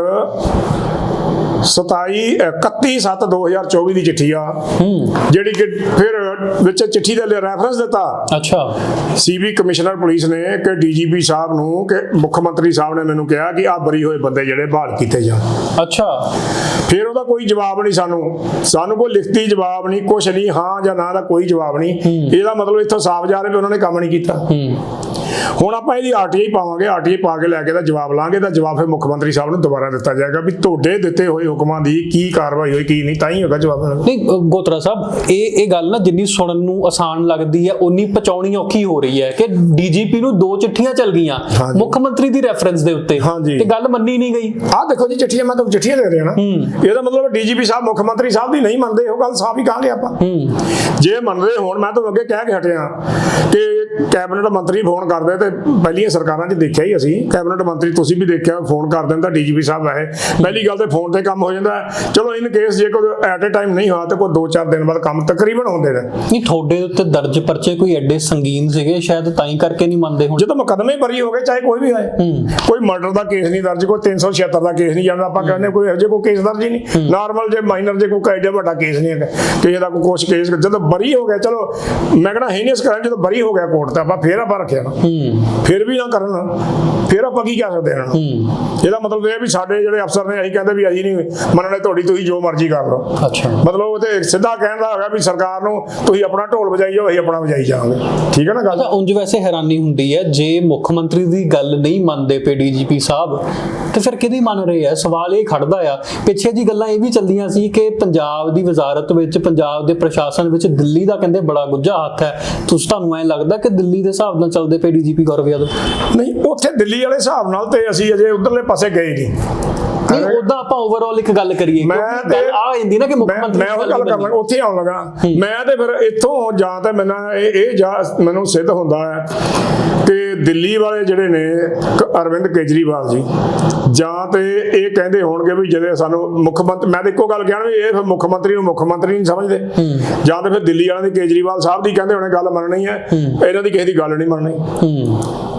27 31 7 2024 ਦੀ ਚਿੱਠੀ ਆ। ਹੂੰ। ਜਿਹੜੀ ਕਿ ਫਿਰ ਵਿੱਚ ਚਿੱਠੀ ਦੇ ਰੈਫਰੈਂਸ ਦਿੱਤਾ। ਅੱਛਾ। ਸੀਬੀ ਕਮਿਸ਼ਨਰ ਪੁਲਿਸ ਨੇ ਕਿ ਡੀਜੀਪੀ ਸਾਹਿਬ ਨੂੰ ਕਿ ਮੁੱਖ ਮੰਤਰੀ ਸਾਹਿਬ ਨੇ ਮੈਨੂੰ ਕਿਹਾ ਕਿ ਆ ਬਰੀ ਹੋਏ ਬੰਦੇ ਜਿਹੜੇ ਬਹਾਲ ਕੀਤੇ ਜਾਣ। ਅੱਛਾ। ਫਿਰ ਉਹਦਾ ਕੋਈ ਜਵਾਬ ਨਹੀਂ ਸਾਨੂੰ। ਸਾਨੂੰ ਕੋਈ ਲਿਖਤੀ ਜਵਾਬ ਨਹੀਂ ਕੁਛ ਨਹੀਂ ਹਾਂ ਜਾਂ ਨਾ ਦਾ ਕੋਈ ਜਵਾਬ ਨਹੀਂ। ਇਹਦਾ ਮਤਲਬ ਇੱਥੋਂ ਸਾਫ਼ ਜਾ ਰਿਹਾ ਵੀ ਉਹਨਾਂ ਨੇ ਕੰਮ ਨਹੀਂ ਕੀਤਾ। ਹੂੰ। ਹੁਣ ਆਪਾਂ ਇਹਦੀ ਆਰਟੀਆਈ ਪਾਵਾਂਗੇ ਆਰਟੀਆਈ ਪਾ ਕੇ ਲੈ ਕੇ ਦਾ ਜਵਾਬ ਲਾਂਗੇ ਤਾਂ ਜਵਾਬ ਫਿਰ ਮੁੱਖ ਮੰਤਰੀ ਸਾਹਿਬ ਨੂੰ ਦੁਬਾਰਾ ਦਿੱਤਾ ਜਾਏਗਾ ਵੀ ਤੁਹਾਡੇ ਦਿੱਤੇ ਹੋਏ ਹੁਕਮਾਂ ਦੀ ਕੀ ਕਾਰਵਾਈ ਹੋਈ ਕੀ ਨਹੀਂ ਤਾਂ ਹੀ ਹੋਗਾ ਜਵਾਬ। ਨਹੀਂ ਗੋਤਰਾ ਸਾਹਿਬ ਇਹ ਇਹ ਗੱਲ ਨਾ ਜਿੰਨੀ ਸੁਣਨ ਨੂੰ ਆਸਾਨ ਲੱਗਦੀ ਹੈ ਉਨੀ ਪਚਾਉਣੀ ਔਖੀ ਹੋ ਰਹੀ ਹੈ ਕਿ ਡੀਜੀਪੀ ਨੂੰ ਦੋ ਚਿੱਠੀਆਂ ਚੱਲ ਗਈਆਂ। ਮੁੱਖ ਮੰਤਰੀ ਦੀ ਰੈਫਰੈਂਸ ਦੇ ਉੱਤੇ। ਤੇ ਗੱਲ ਮੰਨੀ ਨਹੀਂ ਗਈ ਆਹ ਦੇਖੋ ਜੀ ਚਿੱਠੀਆਂ ਮੈਂ ਤੁਹਾਨੂੰ ਚਿੱਠੀਆਂ ਦੇ ਰਿਹਾ ਨਾ ਇਹਦਾ ਮਤਲਬ ਡੀਜੀਪੀ ਸਾਹਿਬ ਮੁੱਖ ਮੰਤਰੀ ਸਾਹਿਬ ਦੀ ਨਹੀਂ ਮੰਨਦੇ ਉਹ ਗੱਲ ਸਾਫ਼ ਹੀ ਕਹਾਂਗੇ ਆਪਾਂ ਜੇ ਮੰਨਦੇ ਹੋਣ ਮੈਂ ਤੁਹਾਨੂੰ ਅੱਗੇ ਕਹਿ ਕੇ ਹਟਿਆ ਕਿ ਕੈਬਨਿਟ ਮੰਤਰੀ ਫੋਨ ਕਰਦੇ ਤੇ ਪਹਿਲੀਆਂ ਸਰਕਾਰਾਂ 'ਚ ਦੇਖਿਆ ਹੀ ਅਸੀਂ। ਕੈਬਨਿਟ ਮੰਤਰੀ ਤੁਸੀਂ ਵੀ ਦੇਖਿਆ ਫੋਨ ਕਰ ਦਿੰਦਾ ਡੀਜੀਪੀ ਸਾਹਿਬ ਵੈਸੇ ਪਹਿਲੀ ਗੱਲ ਤੇ ਫੋਨ ਤੇ ਕੰਮ ਹੋ ਜਾਂਦਾ ਹੈ। ਚਲੋ ਇਨ ਕੇਸ ਜੇ ਕੋਈ ਐਟ ਅ ਟਾਈਮ ਨਹੀਂ ਹੋਇਆ ਤੇ ਕੋਈ 2-4 ਦਿਨ ਬਾਅਦ ਕੰਮ ਤਕਰੀਬਨ ਹੁੰਦੇ ਨੇ। ਨਹੀਂ ਤੁਹਾਡੇ ਉੱਤੇ ਦਰਜ ਪਰਚੇ ਕੋਈ ਐਡੇ ਸੰਗੀਨ ਸੀਗੇ ਸ਼ਾਇਦ ਤਾਂ ਹੀ ਕਰਕੇ ਨਹੀਂ ਮੰਨਦੇ ਹੁਣ। ਜਦੋਂ ਮੁਕੱਦਮੇ ਬਰੀ ਹੋ ਗਏ ਚਾਹੇ ਕੋਈ ਵੀ ਹੋਏ। ਕੋਈ ਮਰਡਰ ਦਾ ਕੇਸ ਨਹੀਂ ਦਰਜ ਕੋਈ 376 ਦਾ ਕੇਸ ਨਹੀਂ ਜਾਂਦਾ ਆਪਾਂ ਕਹਿੰਦੇ ਕੋਈ ਅਜੇ ਕੋਈ ਕੇਸ ਦਰਜ ਹੀ ਨਹੀਂ। ਨਾਰਮਲ ਜੇ ਮਾਈਨਰ ਜੇ ਕੋਈ ਕਾਇਦੇ ਵੱਡਾ ਕੇਸ ਨਹੀਂ ਹੈਗਾ। ਕਿਸੇ ਦਾ ਕੋਈ ਕੁਛ ਕੇਸ ਜਦੋਂ ਬਰੀ ਹੋ ਗਿਆ ਚਲੋ ਮੈਂ ਕਹਿੰਦਾ ਹੀਨੀਅਸ ਕਰਾਂ ਜਦੋਂ ਬਰੀ ਹੋ ਗਿਆ ਕੋਰਟ ਤੇ ਆਪਾਂ ਫੇਰ ਆਪਾਂ ਰੱਖਿਆ ਨਾ। ਹੂੰ ਫਿਰ ਵੀ ਨਾ ਕਰਨ। ਫਿਰ ਆਪਾਂ ਕੀ ਕਹਿ ਸਕਦੇ ਹਾਂ ਇਹਨਾਂ ਨੂੰ? ਇਹਦਾ ਮਤਲਬ ਇਹ ਹੈ ਵੀ ਸਾਡੇ ਜਿਹੜੇ ਅਫਸਰ ਨੇ ਅਸੀਂ ਕਹਿੰਦੇ ਵੀ ਅਸੀਂ ਨਹੀਂ ਮੰਨਣੇ ਤੁਹਾਡੀ ਤੁਸੀਂ ਜੋ ਮਰਜ਼ੀ ਕਰ ਲਓ। ਅੱਛਾ। ਮਤਲਬ ਉਹ ਤੇ ਸਿੱਧਾ ਕਹਿਣ ਦਾ ਹੈਗਾ ਵੀ ਸਰਕਾਰ ਨੂੰ ਤੁਸੀਂ ਆਪਣਾ ਢੋਲ ਵਜਾਈ ਜਾਓ ਅਸੀਂ ਆਪਣਾ ਵਜਾਈ ਜਾਵਾਂਗੇ। ਠੀਕ ਹੈ ਨਾ ਗੱਲ? ਉਂਝ ਵੈਸੇ ਹੈਰਾਨੀ ਹੁੰਦੀ ਹੈ ਜੇ ਮੁੱਖ ਮੰਤਰੀ ਦੀ ਗੱਲ ਨਹੀਂ ਮੰਨਦੇ ਪਏ ਡੀਜੀਪੀ ਸਾਹਿਬ ਤੇ ਫਿਰ ਕਿਹਦੀ ਮੰਨ ਰਹੇ ਆ? ਸਵਾਲ ਇਹ ਖੜਦਾ ਆ ਪਿੱਛੇ ਜੀ ਗੱਲਾਂ ਇਹ ਵੀ ਚੱਲਦੀਆਂ ਸੀ ਕਿ ਪੰਜਾਬ ਦੀ ਵਜ਼ਾਰਤ ਵਿੱਚ ਪੰਜਾਬ ਦੇ ਪ੍ਰਸ਼ਾਸਨ ਵਿੱਚ ਦਿੱਲੀ ਦਾ ਕਹਿੰਦੇ ਬੜਾ ਗੁੱਝਾ ਹੱਥ ਹੈ। ਤੁਸੀਂ ਤੁਹਾਨੂੰ ਐਂ ਲੱਗਦਾ ਕਿ ਦਿੱਲੀ ਦੇ ਹਿਸਾਬ ਨਾਲ ਚੱਲਦੇ ਪਏ ਡੀਜੀਪੀ ਗੌਰਵ ਯਾਦਵ? ਨਹੀਂ, ਉੱਥੇ ਦਿੱਲੀ ਵਾਲੇ ਹਿਸਾਬ ਨਾਲ ਤੇ ਅਸੀਂ ਅਜੇ ਉਧਰਲੇ ਪਾਸੇ ਗਏ ਨਹੀਂ। ਨਹੀਂ ਉਦਾਂ ਆਪਾਂ ਓਵਰਆਲ ਇੱਕ ਗੱਲ ਕਰੀਏ ਮੈਂ ਕਿਉਂਕਿ ਤੇ ਗੱਲ ਆ ਜਾਂਦੀ ਨਾ ਕਿ ਮੁੱਖ ਮੰਤਰੀ ਮੈਂ ਉਹ ਗੱਲ। ਕਰਨ ਲੱਗਾ ਉੱਥੇ ਆਉਣ ਲੱਗਾ। ਮੈਂ ਤੇ ਫਿਰ ਇੱਥੋਂ ਜਾਂ ਤੇ ਮੈਨੂੰ ਇਹ ਇਹ ਜਾ ਮੈਨੂੰ ਸਿੱਧ ਹੁੰਦਾ ਹੈ ਕਿ ਦਿੱਲੀ ਵਾਲੇ ਜਿਹੜੇ ਨੇ ਅਰਵਿੰਦ ਕੇਜਰੀਵਾਲ ਜੀ ਜਾਂ ਤੇ ਇਹ ਕਹਿੰਦੇ ਹੋਣਗੇ ਵੀ ਜਦੋਂ ਸਾਨੂੰ ਮੁੱਖ ਮੰਤਰੀ ਮੈਂ ਤਾਂ ਇੱਕੋ ਗੱਲ ਕਹਿਣਾ ਵੀ ਇਹ ਫਿਰ ਮੁੱਖ ਮੰਤਰੀ ਨੂੰ ਮੁੱਖ ਮੰਤਰੀ ਨਹੀਂ ਸਮਝਦੇ। ਜਾਂ ਤੇ ਫਿਰ ਦਿੱਲੀ ਵਾਲਿਆਂ ਦੀ ਕੇਜਰੀਵਾਲ ਸਾਹਿਬ ਦੀ ਕਹਿੰਦੇ ਹੋਣੇ ਗੱਲ ਮੰਨਣੀ ਹੈ ਇਹਨਾਂ ਦੀ ਕਿਸੇ ਦੀ ਗੱਲ ਨਹੀਂ ਮੰਨਣੀ।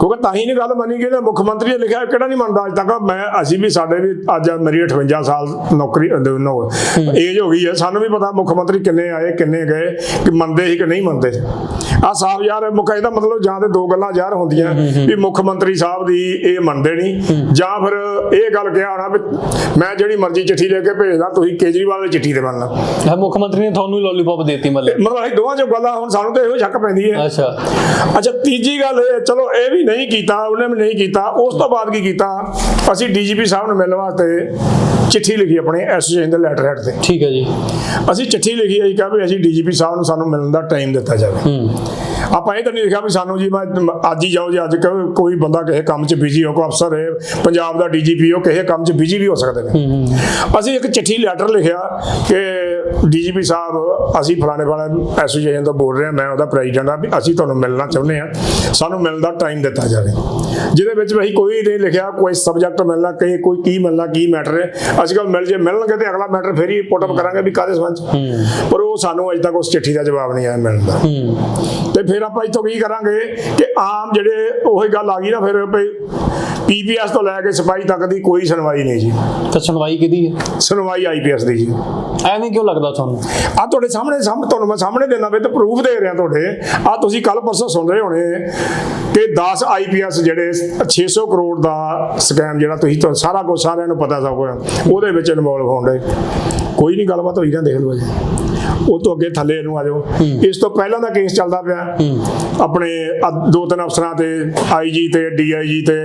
ਕਿਉਂਕਿ ਤਾਂ ਹੀ ਨਹੀਂ ਗੱਲ ਮੰਨੀ ਕਿ ਇਹਨੇ ਮੁੱਖ ਮੰਤਰੀ ਨੇ ਲਿਖਿਆ ਕਿਹੜਾ ਨਹੀਂ ਮੰਨਦਾ ਅੱਜ ਤੱਕ। ਮੈਂ ਅਸੀਂ ਵੀ ਸਾਡੇ ਵੀ ਅੱਜ ਮੇਰੀ 58 ਸਾਲ ਨੌਕਰੀ ਨੋ ਏਜ ਹੋ ਗਈ ਹੈ। ਸਾਨੂੰ ਵੀ ਪਤਾ ਮੁੱਖ ਮੰਤਰੀ ਕਿੰਨੇ ਆਏ ਕਿੰਨੇ ਗਏ ਕਿ ਮੰਨਦੇ ਸੀ ਕਿ ਨਹੀਂ ਮੰਨਦੇ। ਆ ਸਾਹਿਬ ਯਾਰ ਮੁੱਖ ਇਹਦਾ ਮਤਲਬ ਜਾਂ ਤੇ ਦੋ ਗੱਲਾਂ ਯਾਰ ਹੁੰਦੀਆਂ ਵੀ ਮੁੱਖ ਮੰਤਰੀ ਸਾਹਿਬ ਦੀ ਇਹ ਮੰਨਦੇ ਨਹੀਂ। ਜਾਂ ਫਿਰ ਇਹ ਗੱਲ ਕਿਹਾ ਹੋਣਾ ਵੀ ਮੈਂ ਜਿਹੜੀ ਮਰਜ਼ੀ ਚਿੱਠੀ ਲੈ ਕੇ ਭੇਜਦਾ ਤੁਸੀਂ ਕੇਜਰੀਵਾਲ ਦੀ ਚਿੱਠੀ ਤੇ ਮੰਨਣਾ ਇਹ ਮੁੱਖ ਮੰਤਰੀ ਨੇ ਤੁਹਾਨੂੰ ਲੋਲੀਪੌਪ ਦੇਤੀ ਮਤਲਬ। ਮਤਲਬ ਅਸੀਂ ਦੋਵਾਂ ਚੋਂ ਗੱਲਾਂ ਹੁਣ ਸਾਨੂੰ ਤਾਂ ਇਹੋ ਸ਼ੱਕ ਪੈਂਦੀ ਹੈ। ਅੱਛਾ। ਅੱਛਾ ਤੀਜੀ ਗੱਲ ਇਹ ਚਲੋ ਇਹ ਵੀ ਨਹੀਂ ਕੀਤਾ ਉਹਨੇ ਵੀ ਨਹੀਂ ਕੀਤਾ। ਉਸ ਤੋਂ ਬਾਅਦ ਕੀ ਕੀਤਾ? ਅਸੀਂ ਡੀਜੀਪੀ ਸਾਹਿਬ ਨੂੰ ਮਿਲਣ ਵਾਸਤੇ ਚਿੱਠੀ ਲਿਖੀ ਆਪਣੇ ਐਸੋਸੀਏਸ਼ਨ ਦੇ ਲੈਟਰ ਹੈਡ ਤੇ। ਠੀਕ ਹੈ ਜੀ। ਅਸੀਂ ਚਿੱਠੀ ਲਿਖੀ ਕਿਹਾ ਵੀ ਅਸੀਂ ਡੀਜੀਪੀ ਸਾਹਿਬ ਨੂੰ ਸਾਨੂੰ ਮਿਲਣ ਦਾ ਟਾਈਮ ਦਿੱਤਾ ਜਾਵੇ। ਹੂੰ। ਆਪਾਂ ਇਹ ਤਾਂ ਨਹੀਂ ਲਿਖਿਆ ਵੀ ਸਾਨੂੰ ਜੀ ਮੈਂ ਅੱਜ ਹੀ ਜਾਓ ਜੀ ਅੱਜ ਕੋਈ ਬੰਦਾ ਕਿਸੇ ਕੰਮ 'ਚ ਬਿਜ਼ੀ ਹੋ ਕੋਈ ਅਫਸਰ ਹੈ ਪੰਜਾਬ ਦਾ ਡੀਜੀਪੀ ਹੋ ਕਿਸੇ ਕੰਮ 'ਚ ਬਿਜ਼ੀ ਵੀ ਹੋ ਸਕਦੇ ਨੇ। ਅਸੀਂ ਇੱਕ ਚਿੱਠੀ ਲੈਟਰ ਲਿਖਿਆ ਕਿ ਡੀਜੀਪੀ ਸਾਹਿਬ ਅਸੀਂ ਫਲਾਣੇ ਵਾਲੇ ਐਸੋਸੀਏਸ਼ਨ ਤੋਂ ਬੋਲ ਰਹੇ ਹਾਂ ਮੈਂ ਉਹਦਾ ਪ੍ਰੈਜ਼ੀਡੈਂਟ ਆ ਵੀ ਅਸੀਂ ਤੁਹਾਨੂੰ ਮਿਲਣਾ ਚਾਹੁੰਦੇ ਹਾਂ। ਸਾਨੂੰ ਮਿਲਣ ਦਾ ਟਾਈਮ ਦਿੱਤਾ ਜਾਵੇ। ਜਿਹਦੇ ਵਿੱਚ ਵੀ ਕੋਈ ਨਹੀਂ ਲਿਖਿਆ ਕੋਈ ਸਬਜੈਕਟ ਮਿਲਣਾ ਕਈ ਕੋਈ ਕੀ ਮਿਲਣਾ ਕੀ ਮੈਟਰ ਹੈ। ਅੱਜ ਕੱਲ ਮਿਲ ਜੇ ਮਿਲਣਗੇ ਤੇ ਅਗਲਾ ਮੈਟਰ ਫਿਰ ਹੀ ਪੁੱਟ ਅਪ ਕਰਾਂਗੇ ਵੀ ਕਾਹਦੇ ਸੰਬੰਧ। ਪਰ ਉਹ ਸਾਨੂੰ ਅਜੇ ਤੱਕ ਉਸ ਚਿੱਠੀ ਦਾ ਜਵਾਬ ਨਹੀਂ ਆਇਆ ਮਿਲਣ ਦਾ। ਹੂੰ। ਤੇ ਫਿਰ ਆਪਾਂ ਇੱਥੋਂ ਕੀ ਕਰਾਂਗੇ ਕਿ ਆਮ ਜਿਹੜੇ ਉਹੀ ਗੱਲ ਆ ਗਈ ਨਾ ਫਿਰ ਪੀਪੀਐਸ ਤੋਂ ਲੈ ਕੇ ਸਿਪਾਹੀ ਤੱਕ ਦੀ ਕੋਈ ਸੁਣਵਾਈ ਨਹੀਂ ਜੀ। ਤਾਂ ਸੁਣਵਾਈ ਕਿਹਦੀ ਹੈ? ਸੁਣਵਾਈ ਆਈਪੀਐਸ ਦੀ ਜੀ। ਐਵੇਂ ਕਿਉਂ ਲੱਗਦਾ ਤੁਹਾਨੂੰ? ਆ ਤੁਹਾਡੇ ਸਾਹਮਣੇ ਸਾਹਮਣੇ ਤੁਹਾਨੂੰ ਮੈਂ ਸਾਹਮਣੇ ਦੇਣਾ ਵੇ ਤੇ ਪ੍ਰੂਫ ਦੇ ਰਿਹਾ ਤੁਹਾਡੇ। ਆ ਤੁਸੀਂ ਕੱਲ ਪਰਸੋਂ ਸੁਣ ਰਹੇ ਹੋਣੇ ਕਿ 10 ਆਈਪੀਐਸ ਜਿਹੜੇ 600 ਕਰੋੜ ਦਾ ਸਕੈਮ ਜਿਹੜਾ ਤੁਸੀਂ ਤੁਹਾਨੂੰ ਸਾਰਾ ਕੁਝ ਸਾਰਿਆਂ ਨੂੰ ਪਤਾ ਸਭ ਕੁਝ ਉਹਦੇ ਵਿੱਚ ਇਨਵੋਲਵ ਹੋਣ ਦੇ। ਕੋਈ ਨਹੀਂ ਗੱਲਬਾਤ ਹੋਈ ਨਾ ਦੇਖ ਲਓ ਜੀ। ਉਹ ਤੋਂ ਅੱਗੇ ਥੱਲੇ ਇਹਨੂੰ ਆ ਜਾਓ। ਇਸ ਤੋਂ ਪਹਿਲਾਂ ਦਾ ਕੇਸ ਚੱਲਦਾ ਪਿਆ। ਆਪਣੇ ਦੋ ਤਿੰਨ ਅਫਸਰਾਂ ਤੇ ਆਈਜੀ ਤੇ ਡੀਆਈਜੀ ਤੇ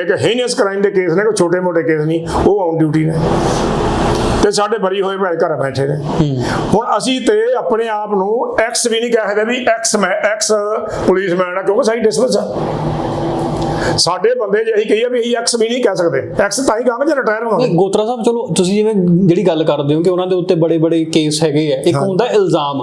ਇੱਕ ਹੀਨੀਅਸ ਕ੍ਰਾਈਮ ਦੇ ਕੇਸ ਨੇ ਕੋਈ ਛੋਟੇ ਮੋਟੇ ਕੇਸ ਨਹੀਂ ਉਹ ਔਨ ਡਿਊਟੀ ਨੇ। ਤੇ ਸਾਡੇ ਬਰੀ ਹੋਏ ਭਾਈ ਘਰ ਬੈਠੇ ਨੇ। ਹੁਣ ਅਸੀਂ ਤੇ ਆਪਣੇ ਆਪ ਨੂੰ ਐਕਸ ਵੀ ਨਹੀਂ ਕਹਿ ਸਕਦੇ ਵੀ ਐਕਸ ਮੈਂ ਐਕਸ ਪੁਲਿਸਮੈਨ ਆ ਕਿਉਂਕਿ ਸਾਡੀ ਡਿਸਮਿਸ ਆ। ਸਾਡੇ ਬੰਦੇ ਜੇ ਅਸੀਂ ਕਹੀਏ ਵੀ ਅਸੀਂ ਐਕਸ ਵੀ ਨਹੀਂ ਕਹਿ ਸਕਦੇ। ਐਕਸ ਤਾਂ ਹੀ ਕਹਾਂਗੇ ਜੇ ਰਿਟਾਇਰ ਨਹੀਂ ਗੋਤਰਾ ਸਾਹਿਬ ਚਲੋ ਤੁਸੀਂ ਜਿਵੇਂ ਜਿਹੜੀ ਗੱਲ ਕਰਦੇ ਹੋ ਕਿ ਉਹਨਾਂ ਦੇ ਉੱਤੇ ਬੜੇ ਬੜੇ ਕੇਸ ਹੈਗੇ ਆ। ਇੱਕ ਹੁੰਦਾ ਇਲਜ਼ਾਮ।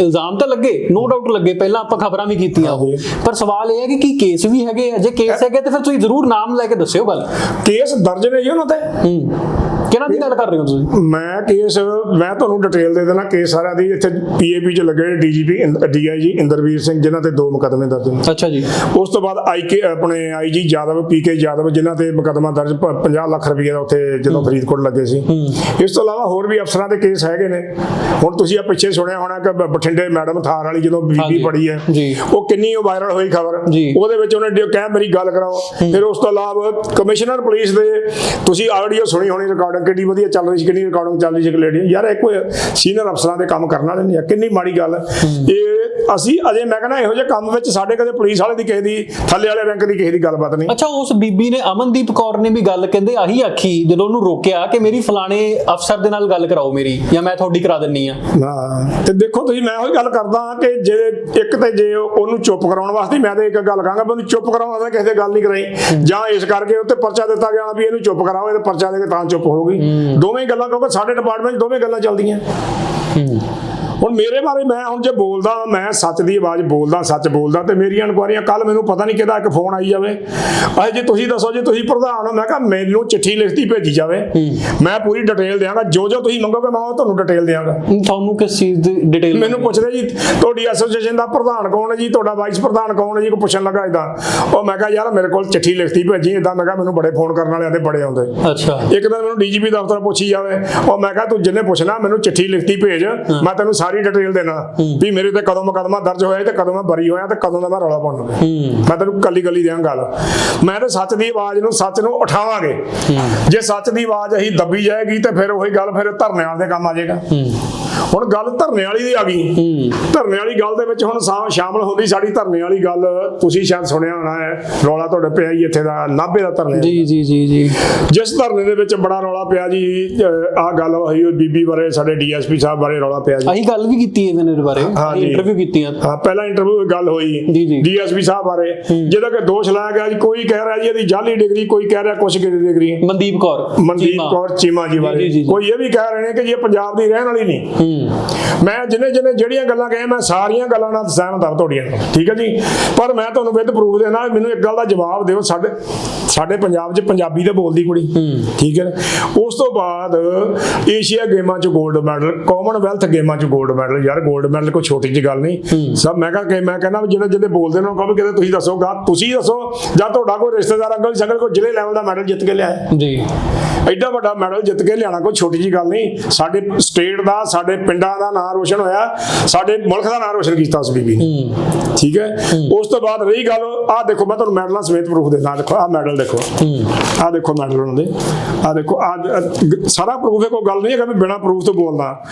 ਇਲਜ਼ਾਮ ਤਾਂ ਲੱਗੇ ਨੋ ਡਾਊਟ ਲੱਗੇ। ਪਹਿਲਾਂ ਆਪਾਂ ਖਬਰਾਂ ਵੀ ਕੀਤੀਆਂ ਉਹ। ਪਰ ਸਵਾਲ ਇਹ ਹੈ ਕਿ ਕੀ ਕੇਸ ਵੀ ਹੈਗੇ ਆ? ਜੇ ਕੇਸ ਹੈਗੇ ਤੇ ਫਿਰ ਤੁਸੀਂ ਜ਼ਰੂਰ ਨਾਮ ਲੈ ਕੇ ਦੱਸਿਓ ਗੱਲ। ਕੇਸ ਦਰਜ ਨੇ ਜੀ ਉਹਨਾਂ ਤੇ। ਹੂੰ। ਕਿਹਨਾਂ ਦੀ ਗੱਲ ਕਰ ਰਹੇ ਹੋ ਤੁਸੀਂ? ਮੈਂ ਕੇਸ ਮੈਂ ਤੁਹਾਨੂੰ ਡਿਟੇਲ ਦੇ ਦੇਣਾ ਕੇਸ ਸਾਰਿਆਂ ਦੀ ਇੱਥੇ ਪੀਏਪੀ ਚ ਲੱਗੇ ਡੀਜੀਪੀ ਡੀਆਈਜੀ ਇੰਦਰਵੀਰ ਸਿੰਘ ਜਿਨ੍ਹਾਂ ਤੇ ਦੋ ਮੁਕੱਦਮੇ ਦਰਜ ਨੇ। ਅੱਛਾ ਜੀ। ਉਸ ਤੋਂ ਬਾਅਦ ਆਈਕੇ ਆਪਣੇ ਆਈਜੀ ਯਾਦਵ ਪੀਕੇ ਯਾਦਵ ਜਿਨ੍ਹਾਂ ਤੇ ਮੁਕੱਦਮਾ ਦਰਜ ਪ- 50 ਲੱਖ ਰੁਪਏ ਦਾ ਉੱਥੇ ਜਦੋਂ ਫਰੀਦਕੋਟ ਲੱਗੇ ਸੀ। ਇਸ ਤੋਂ ਇਲਾਵਾ ਹੋਰ ਵੀ ਅਫਸਰਾਂ ਦੇ ਕੇਸ ਹੈਗੇ ਨੇ। ਹੁਣ ਤੁਸੀਂ ਆ ਪਿੱਛੇ ਸੁਣਿਆ ਹੋਣਾ ਕਿ ਬਠਿੰਡੇ ਮੈਡਮ ਥਾਰ ਵਾਲੀ ਜਦੋਂ ਬੀਬੀ। ਪੜੀ ਹੈ। ਉਹ ਕਿੰਨੀ ਵਾਇਰਲ ਹੋਈ ਖਬਰ। ਉਹਦੇ ਵਿੱਚ ਉਹਨੇ ਕਹਿ ਮੇਰੀ ਗੱਲ ਕਰਾਓ। ਫਿਰ ਉਸ ਤੋਂ ਇਲਾਵਾ ਕਮਿਸ਼ਨਰ ਪੁਲਿਸ ਦੇ ਤੁਸੀਂ ਆਡੀਓ ਸੁਣੀ ਹੋਣੀ ਰਿਕਾਰਡਿੰਗ ਕਿੰਨੀ ਵਧੀਆ ਚੱਲ ਰਹੀ ਸੀ ਕਿੰਨੀ ਰਿਕਾਰਡਿੰਗ ਚੱਲ ਰਹੀ ਸੀ ਲੇਡੀ ਯਾਰ ਇਹ ਕੋਈ ਸੀਨੀਅਰ ਅਫਸਰਾਂ ਦੇ ਕੰਮ ਕਰਨ ਵਾਲੇ ਨਹੀਂ ਆ ਕਿੰਨੀ ਮਾੜੀ ਗੱਲ ਇਹ ਅਸੀਂ ਅਜੇ ਮੈਂ ਕਹਿੰਦਾ ਇਹੋ ਜਿਹੇ ਕੰਮ ਵਿੱਚ ਸਾਡੇ ਕਦੇ ਪੁਲਿਸ ਵਾਲੇ ਦੀ ਕਿਸੇ ਦੀ ਥੱਲੇ ਵਾਲੇ ਰੈਂਕ ਦੀ ਕਿਸੇ ਦੀ ਗੱਲਬਾਤ ਨਹੀਂ। ਅੱਛਾ ਉਸ ਬੀਬੀ ਨੇ ਅਮਨਦੀਪ ਕੌਰ ਨੇ ਵੀ ਗੱਲ ਕਹਿੰਦੇ ਆਹੀ ਆਖੀ ਜਦੋਂ ਉਹਨੂੰ ਰੋਕਿਆ ਕਿ ਮੇਰੀ ਫਲਾਣੇ ਅਫਸਰ ਦੇ ਨਾਲ ਗੱਲ ਕਰਾਓ ਮੇਰੀ ਜਾਂ ਮੈਂ ਤੁਹਾਡੀ ਕਰਾ ਦਿੰਨੀ ਆ। ਹਾਂ ਤੇ ਦੇਖੋ ਤੁਸੀਂ ਮੈਂ ਉਹੀ ਗੱਲ ਕਰਦਾ ਕਿ ਜੇ ਇੱਕ ਤੇ ਜੇ ਉਹਨੂੰ ਚੁੱਪ ਕਰਾਉਣ ਵਾਸਤੇ ਮੈਂ ਤਾਂ ਇੱਕ ਗੱਲ ਕਹਾਂਗਾ ਵੀ ਉਹਨੂੰ ਚੁੱਪ ਕਰਾਉਣ ਵਾਸਤੇ ਕਿਸੇ ਦੇ ਗੱਲ ਨਹੀਂ ਕਰਾਈ। ਜਾਂ ਇਸ ਕਰਕੇ ਉੱਤੇ ਪਰਚਾ ਦਿੱਤਾ ਗਿਆ ਵੀ ਇਹਨੂੰ ਚੁੱਪ ਕਰਾਓ ਇਹਦੇ ਪਰਚਾ ਦੇ ਕੇ ਤਾਂ ਚੁੱਪ ਹੋਊਗੀ ਦੋਵੇਂ ਹੀ। ਗੱਲਾਂ ਕਿਉਂਕਿ ਸਾਡੇ ਡਿਪਾਰਟਮੈਂਟ 'ਚ ਦੋਵੇਂ ਗੱਲਾਂ ਚੱਲਦੀਆਂ। ਹੁਣ ਮੇਰੇ ਬਾਰੇ ਮੈਂ ਹੁਣ ਜੇ ਬੋਲਦਾ ਮੈਂ ਸੱਚ ਦੀ ਆਵਾਜ਼ ਬੋਲਦਾ ਸੱਚ ਬੋਲਦਾ ਤੇ ਮੇਰੀਆਂ ਇਨਕੁਆਰੀਆਂ ਕੱਲ ਮੈਨੂੰ ਪਤਾ ਨਹੀਂ ਕਿਹਦਾ ਇੱਕ ਫੋਨ ਆਈ ਜਾਵੇ। ਅਜੇ ਜੇ ਤੁਸੀਂ ਦੱਸੋ ਜੇ ਤੁਸੀਂ ਪ੍ਰਧਾਨ ਹੋ ਮੈਂ ਕਿਹਾ ਮੈਨੂੰ ਚਿੱਠੀ ਲਿਖਤੀ ਭੇਜੀ ਜਾਵੇ। ਮੈਂ ਪੂਰੀ ਡਿਟੇਲ ਦਿਆਂਗਾ ਜੋ ਜੋ ਤੁਸੀਂ ਮੰਗੋਗੇ ਮੈਂ ਉਹ ਤੁਹਾਨੂੰ ਡਿਟੇਲ ਦਿਆਂਗਾ। ਤੁਹਾਨੂੰ ਕਿਸ ਚੀਜ਼ ਦੀ ਡਿਟੇਲ ਮੈਨੂੰ ਪੁੱਛਦੇ ਜੀ ਤੁਹਾਡੀ ਐਸੋਸੀਏਸ਼ਨ ਦਾ ਪ੍ਰਧਾਨ ਕੌਣ ਹੈ ਜੀ ਤੁਹਾਡਾ ਵਾਈਸ ਪ੍ਰਧਾਨ ਕੌਣ ਹੈ ਜੀ ਕੋਈ ਪੁੱਛਣ ਲੱਗਾ ਇਦਾਂ ਉਹ ਮੈਂ ਕਿਹਾ ਯਾਰ ਮੇਰੇ ਕੋਲ ਚਿੱਠੀ ਲਿਖਤੀ ਭੇਜੀ ਇਦਾਂ ਮੈਂ ਕਿਹਾ ਮੈਨੂੰ ਬੜੇ ਫੋਨ ਕਰਨ ਵਾਲੇ ਆਂਦੇ ਬੜੇ ਆਉਂਦੇ। ਅੱਛਾ। ਇੱਕ ਦਿਨ ਮੈਨੂੰ ਡੀਜੀਪੀ ਦਫ਼ਤਰ ਪੁੱਛੀ ਜਾਵੇ ਉਹ ਮੈਂ ਕਿਹਾ ਤੂੰ ਜਿੰਨੇ ਪੁੱਛਣਾ ਮੈਨੂੰ ਚਿੱਠੀ ਲਿਖਤੀ ਭੇਜ ਮੈਂ ਤੈਨੂੰ ਸਾਰੀ ਡਿਟੇਲ ਦੇਣਾ। ਵੀ ਮੇਰੇ ਤੇ ਕਦੋਂ ਮੁਕੱਦਮਾ ਦਰਜ ਹੋਇਆ ਤੇ ਕਦੋਂ ਮੈਂ ਬਰੀ ਹੋਇਆ ਤੇ ਕਦੋਂ ਦਾ ਮੈਂ ਰੌਲਾ ਪਾਉਣਾ ਮੈਂ ਤੈਨੂੰ ਕੱਲੀ ਕੱਲੀ ਦਿਆਂ ਗੱਲ। ਮੈਂ ਤਾਂ ਸੱਚ ਦੀ ਆਵਾਜ਼ ਨੂੰ ਸੱਚ ਨੂੰ ਉਠਾਵਾਂਗੇ। ਜੇ ਸੱਚ ਦੀ ਆਵਾਜ਼ ਅਸੀਂ ਦੱਬੀ ਜਾਏਗੀ ਤੇ ਫਿਰ ਉਹੀ ਗੱਲ ਫਿਰ ਧਰਨੇ ਵਾਲੇ ਦੇ ਕੰਮ ਆ ਜਾਏਗਾ। ਹੁਣ ਗੱਲ ਧਰਨੇ ਵਾਲੀ ਦੀ ਆ ਗਈ। ਧਰਨੇ ਵਾਲੀ ਗੱਲ ਦੇ ਵਿੱਚ ਹੁਣ ਸ਼ਾਮਲ ਹੁੰਦੀ ਸਾਡੀ ਧਰਨੇ ਵਾਲੀ ਗੱਲ। ਤੁਸੀਂ ਸ਼ਾਇਦ ਸੁਣਿਆ ਹੋਣਾ ਹੈ ਰੌਲਾ ਤੁਹਾਡੇ ਪਿਆ ਹੀ ਇੱਥੇ ਦਾ ਨਾਭੇ ਦਾ ਧਰਨੇ ਜੀ ਜੀ ਜੀ ਜੀ। ਜਿਸ ਧਰਨੇ ਦੇ ਵਿੱਚ ਬੜਾ ਰੌਲਾ ਪਿਆ ਜੀ ਆ ਗੱਲ ਹੋਈ ਬੀਬੀ ਬਾਰੇ ਸਾਡੇ ਡੀਐਸਪੀ ਸਾਹਿਬ ਬਾਰੇ ਰੌਲਾ ਪਿਆ ਜੀ। ਆਹੀ ਗੱਲ ਵੀ ਕੀਤੀ ਹੈ ਇਹਨਾਂ ਦੇ ਬਾਰੇ। ਇੰਟਰਵਿਊ ਕੀਤੀਆਂ ਹਾਂ ਪਹਿਲਾਂ ਇੰਟਰਵਿਊ ਗੱਲ ਹੋਈ ਜੀ, ਜੀ। ਡੀਐਸਪੀ ਸਾਹਿਬ ਬਾਰੇ। ਜਿਹਦਾ ਕਿ ਦੋਸ਼ ਲਾਇਆ ਗਿਆ ਜੀ ਕੋਈ ਕਹਿ ਰਿਹਾ ਜੀ ਇਹਦੀ ਜਾਲੀ ਡਿਗਰੀ ਕੋਈ ਕਹਿ ਰਿਹਾ ਕੁਛ ਕਿ ਡਿਗਰੀ। ਮਨਦੀਪ ਕੌਰ ਮਨਦੀਪ। ਕੌਰ ਚੀਮਾ ਜੀ ਬਾਰੇ। ਕੋਈ ਇਹ ਵੀ ਕਹਿ ਰਹੇ ਨੇ ਕਿ ਜੀ ਇਹ ਪੰਜਾਬ ਦੀ ਰਹਿਣ ਵਾਲੀ ਨਹੀਂ। ਮੈਂ ਜਿੰਨੇ ਜਿੰਨੇ ਜਿਹੜੀਆਂ ਗੱਲਾਂ ਕਹੇ ਮੈਂ ਸਾਰੀਆਂ ਗੱਲਾਂ ਨਾਲ ਸਹਿਮਤ ਹਾਂ ਤੁਹਾਡੀਆਂ ਠੀਕ ਹੈ ਜੀ? ਪਰ ਮੈਂ ਤੁਹਾਨੂੰ ਵਿਦ ਪ੍ਰੂਫ ਦੇਣਾ ਮੈਨੂੰ ਇੱਕ ਗੱਲ ਦਾ ਜਵਾਬ ਦਿਓ ਸਾਡੇ ਸਾਡੇ ਪੰਜਾਬ 'ਚ ਪੰਜਾਬੀ ਤੇ ਬੋਲਦੀ ਕੁੜੀ। ਠੀਕ ਹੈ ਨਾ? ਉਸ ਤੋਂ ਬਾਅਦ ਏਸ਼ੀਆ ਗੇਮਾਂ 'ਚ 골ਡ ਮੈਡਲ ਕਾਮਨਵੈਲਥ ਗੇਮਾਂ 'ਚ 골ਡ ਮੈਡਲ ਯਾਰ 골ਡ ਮੈਡਲ ਕੋਈ ਛੋਟੀ ਜਿਹੀ ਗੱਲ ਨਹੀਂ। ਸਭ ਮੈਂ ਕਹਾਂ ਕਿ ਮੈਂ ਕਹਿੰਦਾ ਜਿਹੜੇ ਜਿਹੜੇ ਬੋਲਦੇ ਨੇ ਉਹਨਾਂ ਨੂੰ ਕਹੋ ਕਿਤੇ ਤੁਸੀਂ ਦੱਸੋਗਾ ਤੁਸੀਂ ਦੱਸੋ ਜਾਂ ਤੁਹਾਡਾ ਕੋਈ ਰਿਸ਼ਤੇਦਾਰ ਅੰਕਲ ਸੰਗਲ ਕੋਈ ਜ਼ਿਲ੍ਹੇ ਲੈਵਲ ਦਾ ਮੈਡਲ ਜਿੱਤ ਕੇ ਲਿਆਇਆ। ਜੀ। ਐਡਾ ਵੱਡਾ ਮੈਡਲ ਜਿੱਤ ਕੇ ਲਿਆਣਾ ਕੋਈ ਛੋਟੀ ਜੀ ਗੱਲ ਨਹੀਂ। ਸਾਡੇ ਸਟੇਟ ਦਾ ਸਾਡੇ ਪਿੰਡਾਂ ਦਾ ਨਾਮ ਰੋਸ਼ਨ ਹੋਇਆ। ਸਾਡੇ ਮੁਲਕ ਦਾ ਨਾਮ ਰੋਸ਼ਨ ਕੀਤਾ ਉਸ ਬੀਬੀ ਨੇ। ਹੂੰ। ਠੀਕ ਹੈ? ਉਸ ਤੋਂ ਬਾਅਦ ਰਹੀ ਗੱਲ ਆਹ ਦੇਖੋ ਮੈਂ ਤੁਹਾਨੂੰ ਮੈਡਲਾਂ ਸਮੇਤ ਪ੍ਰੂਫ ਦੇਣਾ ਦੇਖੋ ਆਹ ਮੈਡਲ ਦੇਖੋ। ਹੂੰ। ਆਹ ਦੇਖੋ ਮੈਡਲ ਉਹਨਾਂ ਦੇ। ਆਹ ਦੇਖੋ ਆਹ ਸਾਰਾ ਪ੍ਰੂਫ ਹੈ ਕੋਈ ਗੱਲ ਨਹੀਂ ਹੈ ਕਿ ਬਿਨਾ ਪ੍ਰੂਫ ਤੋਂ ਬੋਲਦਾ।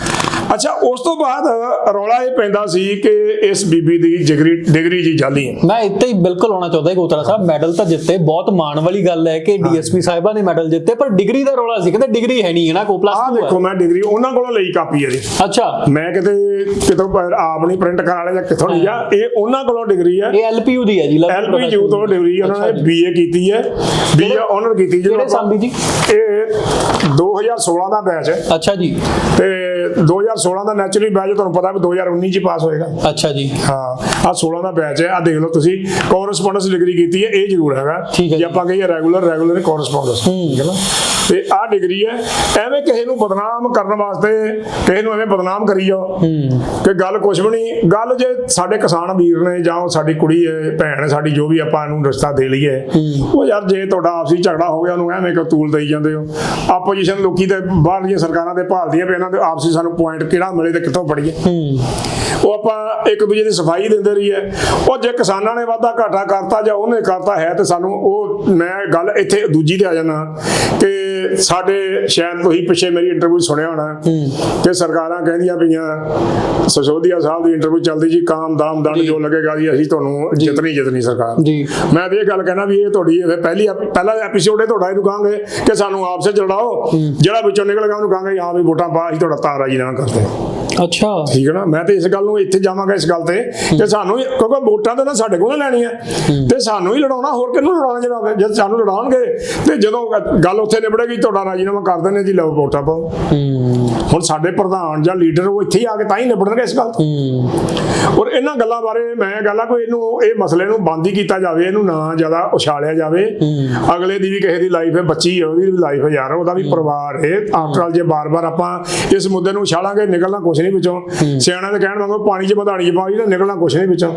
ਅੱਛਾ ਉਸ ਤੋਂ ਬਾਅਦ ਰੌਲਾ ਇਹ ਪੈਂਦਾ ਸੀ ਕਿ ਇਸ ਬੀਬੀ ਦੀ ਡਿਗਰੀ ਡਿਗਰੀ ਜੀ ਜਾਲੀ ਹੈ। ਮੈਂ ਇੱਥੇ ਹੀ ਬਿਲਕੁਲ ਆਉਣਾ ਚਾਹੁੰਦਾ ਗੋਤਰਾ ਸਾਹਿਬ ਮੈਡਲ ਤਾਂ ਜਿੱਤੇ ਬਹੁਤ ਮਾਣ ਵਾਲੀ ਗੱਲ ਹੈ ਕਿ ਡੀਐਸਪੀ ਸਾਹਿਬਾਂ ਨੇ ਮੈਡਲ ਜਿੱਤੇ ਪਰ ਡਿਗਰੀ ਦਾ ਰੌਲਾ ਸੀ ਕਹਿੰਦੇ ਡਿਗਰੀ ਹੈ ਨਹੀਂ ਹੈ ਨਾ ਕੋ ਪਲੱਸ 2 ਦੇਖੋ ਮੈਂ ਡਿਗਰੀ ਉਹਨਾਂ ਕੋਲੋਂ ਲਈ ਕਾਪੀ ਹੈ ਜੀ। ਅੱਛਾ। ਮੈਂ ਕਿਤੇ ਕਿਤੋਂ ਆਪ ਨਹੀਂ ਪ੍ਰਿੰਟ ਕਰਾ ਲਿਆ ਜਾਂ ਕਿੱਥੋਂ ਨਹੀਂ ਆ ਇਹ ਉਹਨਾਂ ਕੋਲੋਂ ਡਿਗਰੀ ਹੈ। ਇਹ ਐਲਪੀਯੂ ਦੀ ਹੈ ਜੀ ਲਵਲੀ ਐਲਪੀ ਯੂ ਤੋਂ ਡਿਗਰੀ ਉਹਨਾਂ ਨੇ। ਬੀਏ ਕੀਤੀ ਹੈ। ਬੀਏ ਆਨਰ ਕੀਤੀ ਸਾਲ ਦੀ ਜੀ? ਇਹ 2016 ਦਾ ਬੈਚ ਹੈ। ਅੱਛਾ ਜੀ। ਤੇ 2016 ਦਾ ਨੈਚੁਰਲੀ ਬੈਚ ਤੁਹਾਨੂੰ ਪਤਾ ਵੀ 2019 ਚ ਪਾਸ ਹੋਏਗਾ। ਅੱਛਾ ਜੀ। ਹਾਂ ਆ 16 ਦਾ ਬੈਚ ਹੈ ਆ ਦੇਖ ਲਓ ਤੁਸੀਂ ਕੋਰਸਪੋਂਡੈਂਸ ਡਿਗਰੀ ਕੀਤੀ ਹੈ ਇਹ ਜ਼ਰੂਰ ਹੈਗਾ। ਜੇ। ਆਪਾਂ ਕਹੀਏ ਰੈਗੂਲਰ ਰੈਗੂਲਰ ਨੇ ਕੋਰਸਪੋਂਡੈਂਸ ਠੀਕ ਹੈ ਨਾ? ਤੇ ਆ ਡਿਗਰੀ ਹੈ ਐਵੇਂ ਕਿਸੇ ਨੂੰ ਬਦਨਾਮ ਕਰਨ ਵਾਸਤੇ ਕਿਸੇ ਨੂੰ ਐਵੇਂ ਬਦਨਾਮ ਕਰੀ ਜਾਓ ਕਿ ਗੱਲ ਕੁਛ ਵੀ ਨਹੀਂ ਗੱਲ ਜੇ ਸਾਡੇ ਕਿਸਾਨ ਵੀਰ ਨੇ ਜਾਂ ਸਾਡੀ ਕੁੜੀ ਹੈ ਭੈਣ ਹੈ ਸਾਡੀ ਜੋ ਵੀ ਆਪਾਂ ਇਹਨੂੰ ਰਿਸ਼ਤਾ ਦੇ ਲਈਏ ਉਹ ਯਾਰ ਜੇ ਤੁਹਾਡਾ ਆਪਸੀ ਝਗੜਾ ਹੋ ਗਿਆ ਉਹਨੂੰ ਐਵੇਂ ਕਿ ਤੂਲ ਦੇਈ ਜਾਂਦੇ ਹੋ? ਆਪੋਜੀਸ਼ਨ ਲੋਕੀ ਤੇ ਬਾਹਰਲੀਆਂ ਸਰਕਾਰਾਂ ਦੇ ਭਾਲਦੀਆਂ ਵੀ ਇਹਨਾਂ ਦੇ ਆਪਸੀ ਸਾਨੂੰ ਪੁਆਇੰਟ ਕਿਹੜਾ ਮਿਲੇ ਤੇ ਕਿੱਥੋਂ ਫੜੀਏ। ਹੂੰ। ਉਹ ਆਪਾਂ ਇੱਕ ਦੂਜੇ ਦੀ ਸਫ਼ਾਈ ਦਿੰਦੇ ਰਹੀਏ। ਉਹ ਜੇ ਕਿਸਾਨਾਂ ਨੇ ਵਾਧਾ ਘਾਟਾ ਕਰਤਾ ਜਾਂ ਉਹਨੇ ਕਰਤਾ ਹੈ ਤੇ ਸਾਨੂੰ ਉਹ ਮੈਂ ਗੱਲ ਇੱਥੇ ਦੂਜੀ ਤੇ ਆ ਜਾਣਾ ਕਿ ਸਾਡੇ ਸ਼ਾਇਦ ਤੁਸੀਂ ਪਿੱਛੇ ਮੇਰੀ ਇੰਟਰਵਿਊ ਸੁਣਿਆ ਹੋਣਾ। ਕਿ ਸਰਕਾਰਾਂ ਕਹਿੰਦੀਆਂ ਪਈਆਂ ਸਸੋਦੀਆ ਸਾਹਿਬ ਦੀ ਇੰਟਰਵਿਊ ਚੱਲਦੀ ਜੀ ਕਾਮ ਦਾਮ ਦੰਡ ਜੋ। ਲੱਗੇਗਾ ਜੀ ਅਸੀਂ ਤੁਹਾਨੂੰ ਜਿੱਤਣੀ ਜਿੱਤਣੀ ਸਰਕਾਰ। ਮੈਂ ਤੇ ਇਹ ਗੱਲ ਕਹਿਣਾ ਵੀ ਇਹ ਤੁਹਾਡੀ ਇਹ ਪਹਿਲੀ ਪਹਿਲਾ ਐਪੀਸੋਡ ਹੈ ਤੁਹਾਡਾ ਇਹਨੂੰ ਕਹਾਂਗੇ ਕਿ ਸਾਨੂੰ ਆਪਸੇ ਚ ਲੜਾਓ। ਜਿਹੜਾ ਵਿੱਚੋਂ ਨਿਕਲੇਗਾ ਉਹਨੂੰ ਕਹਾਂਗੇ ਹਾਂ ਵੀ ਵੋਟਾਂ ਪਾ ਅਸੀਂ ਤੁਹਾਡਾ ਤਾਰਾ ਜੀ ਨਾ ਕਰਦੇ ਅੱਛਾ। ਠੀਕ ਹੈ ਨਾ? ਮੈਂ ਤੇ ਇਸ ਗੱਲ ਨੂੰ ਇੱਥੇ ਜਾਵਾਂਗਾ ਇਸ ਗੱਲ ਤੇ। ਕਿ ਸਾਨੂੰ ਕਿਉਂਕਿ ਵੋਟਾਂ ਤਾਂ ਸਾਡੇ ਕੋਲ ਲੈਣੀਆਂ। ਤੇ ਸਾਨੂੰ ਹੀ ਲੜਾਉਣਾ ਹੋਰ ਕਿਹਨੂੰ ਲੜਾਉਣਾ ਜਿਹੜਾ ਜਦ ਸਾਨੂੰ ਲੜਾਉਣਗੇ ਤੇ ਜਦੋਂ ਗੱਲ ਉੱਥੇ ਨਿਬੜੇਗੀ ਤੁਹਾਡਾ ਰਾਜੀਨਾਮਾ ਕਰ ਦਿੰਦੇ ਜੀ। ਲਓ ਵੋਟਾਂ ਪਾਓ। ਹੂੰ। ਹੁਣ ਸਾਡੇ ਪ੍ਰਧਾਨ ਜਾਂ ਲੀਡਰ ਉਹ ਇੱਥੇ ਹੀ ਆ ਕੇ ਤਾਂ ਹੀ ਨਿਬੜਨਗੇ ਇਸ ਗੱਲ ਤੋਂ। ਔਰ ਇਹਨਾਂ ਗੱਲਾਂ ਬਾਰੇ ਮੈਂ ਗੱਲ ਆ ਕੋਈ ਇਹਨੂੰ ਇਹ ਮਸਲੇ ਨੂੰ ਬੰਦ ਹੀ ਕੀਤਾ ਜਾਵੇ ਇਹਨੂੰ ਨਾ ਜ਼ਿਆਦਾ ਉਛਾਲਿਆ ਜਾਵੇ। ਅਗਲੇ ਦੀ ਵੀ ਕਿਸੇ ਦੀ ਲਾਈਫ ਹੈ ਬੱਚੀ ਹੈ ਉਹਦੀ ਵੀ ਲਾਈਫ ਹੈ ਯਾਰ ਉਹਦਾ ਵੀ ਪਰਿਵਾਰ ਹੈ। ਆਫਟਰ ਆਲ ਜੇ ਬਾਰ-ਬਾਰ ਆਪਾਂ ਇਸ ਮੁੱਦੇ ਨੂੰ ਉਛਾਲਾਂਗੇ ਨਿਕਲਣਾ ਕੁਛ ਨਹੀਂ ਵਿੱਚੋਂ। ਸਿਆਣਿਆਂ ਦੇ ਕਹਿਣ ਵਾਂਗੂ ਪਾਣੀ 'ਚ ਵਧਾਣੀ ਪਾਈ ਤਾਂ ਨਿਕਲਣਾ ਕੁਛ ਨਹੀਂ ਵਿੱਚੋਂ।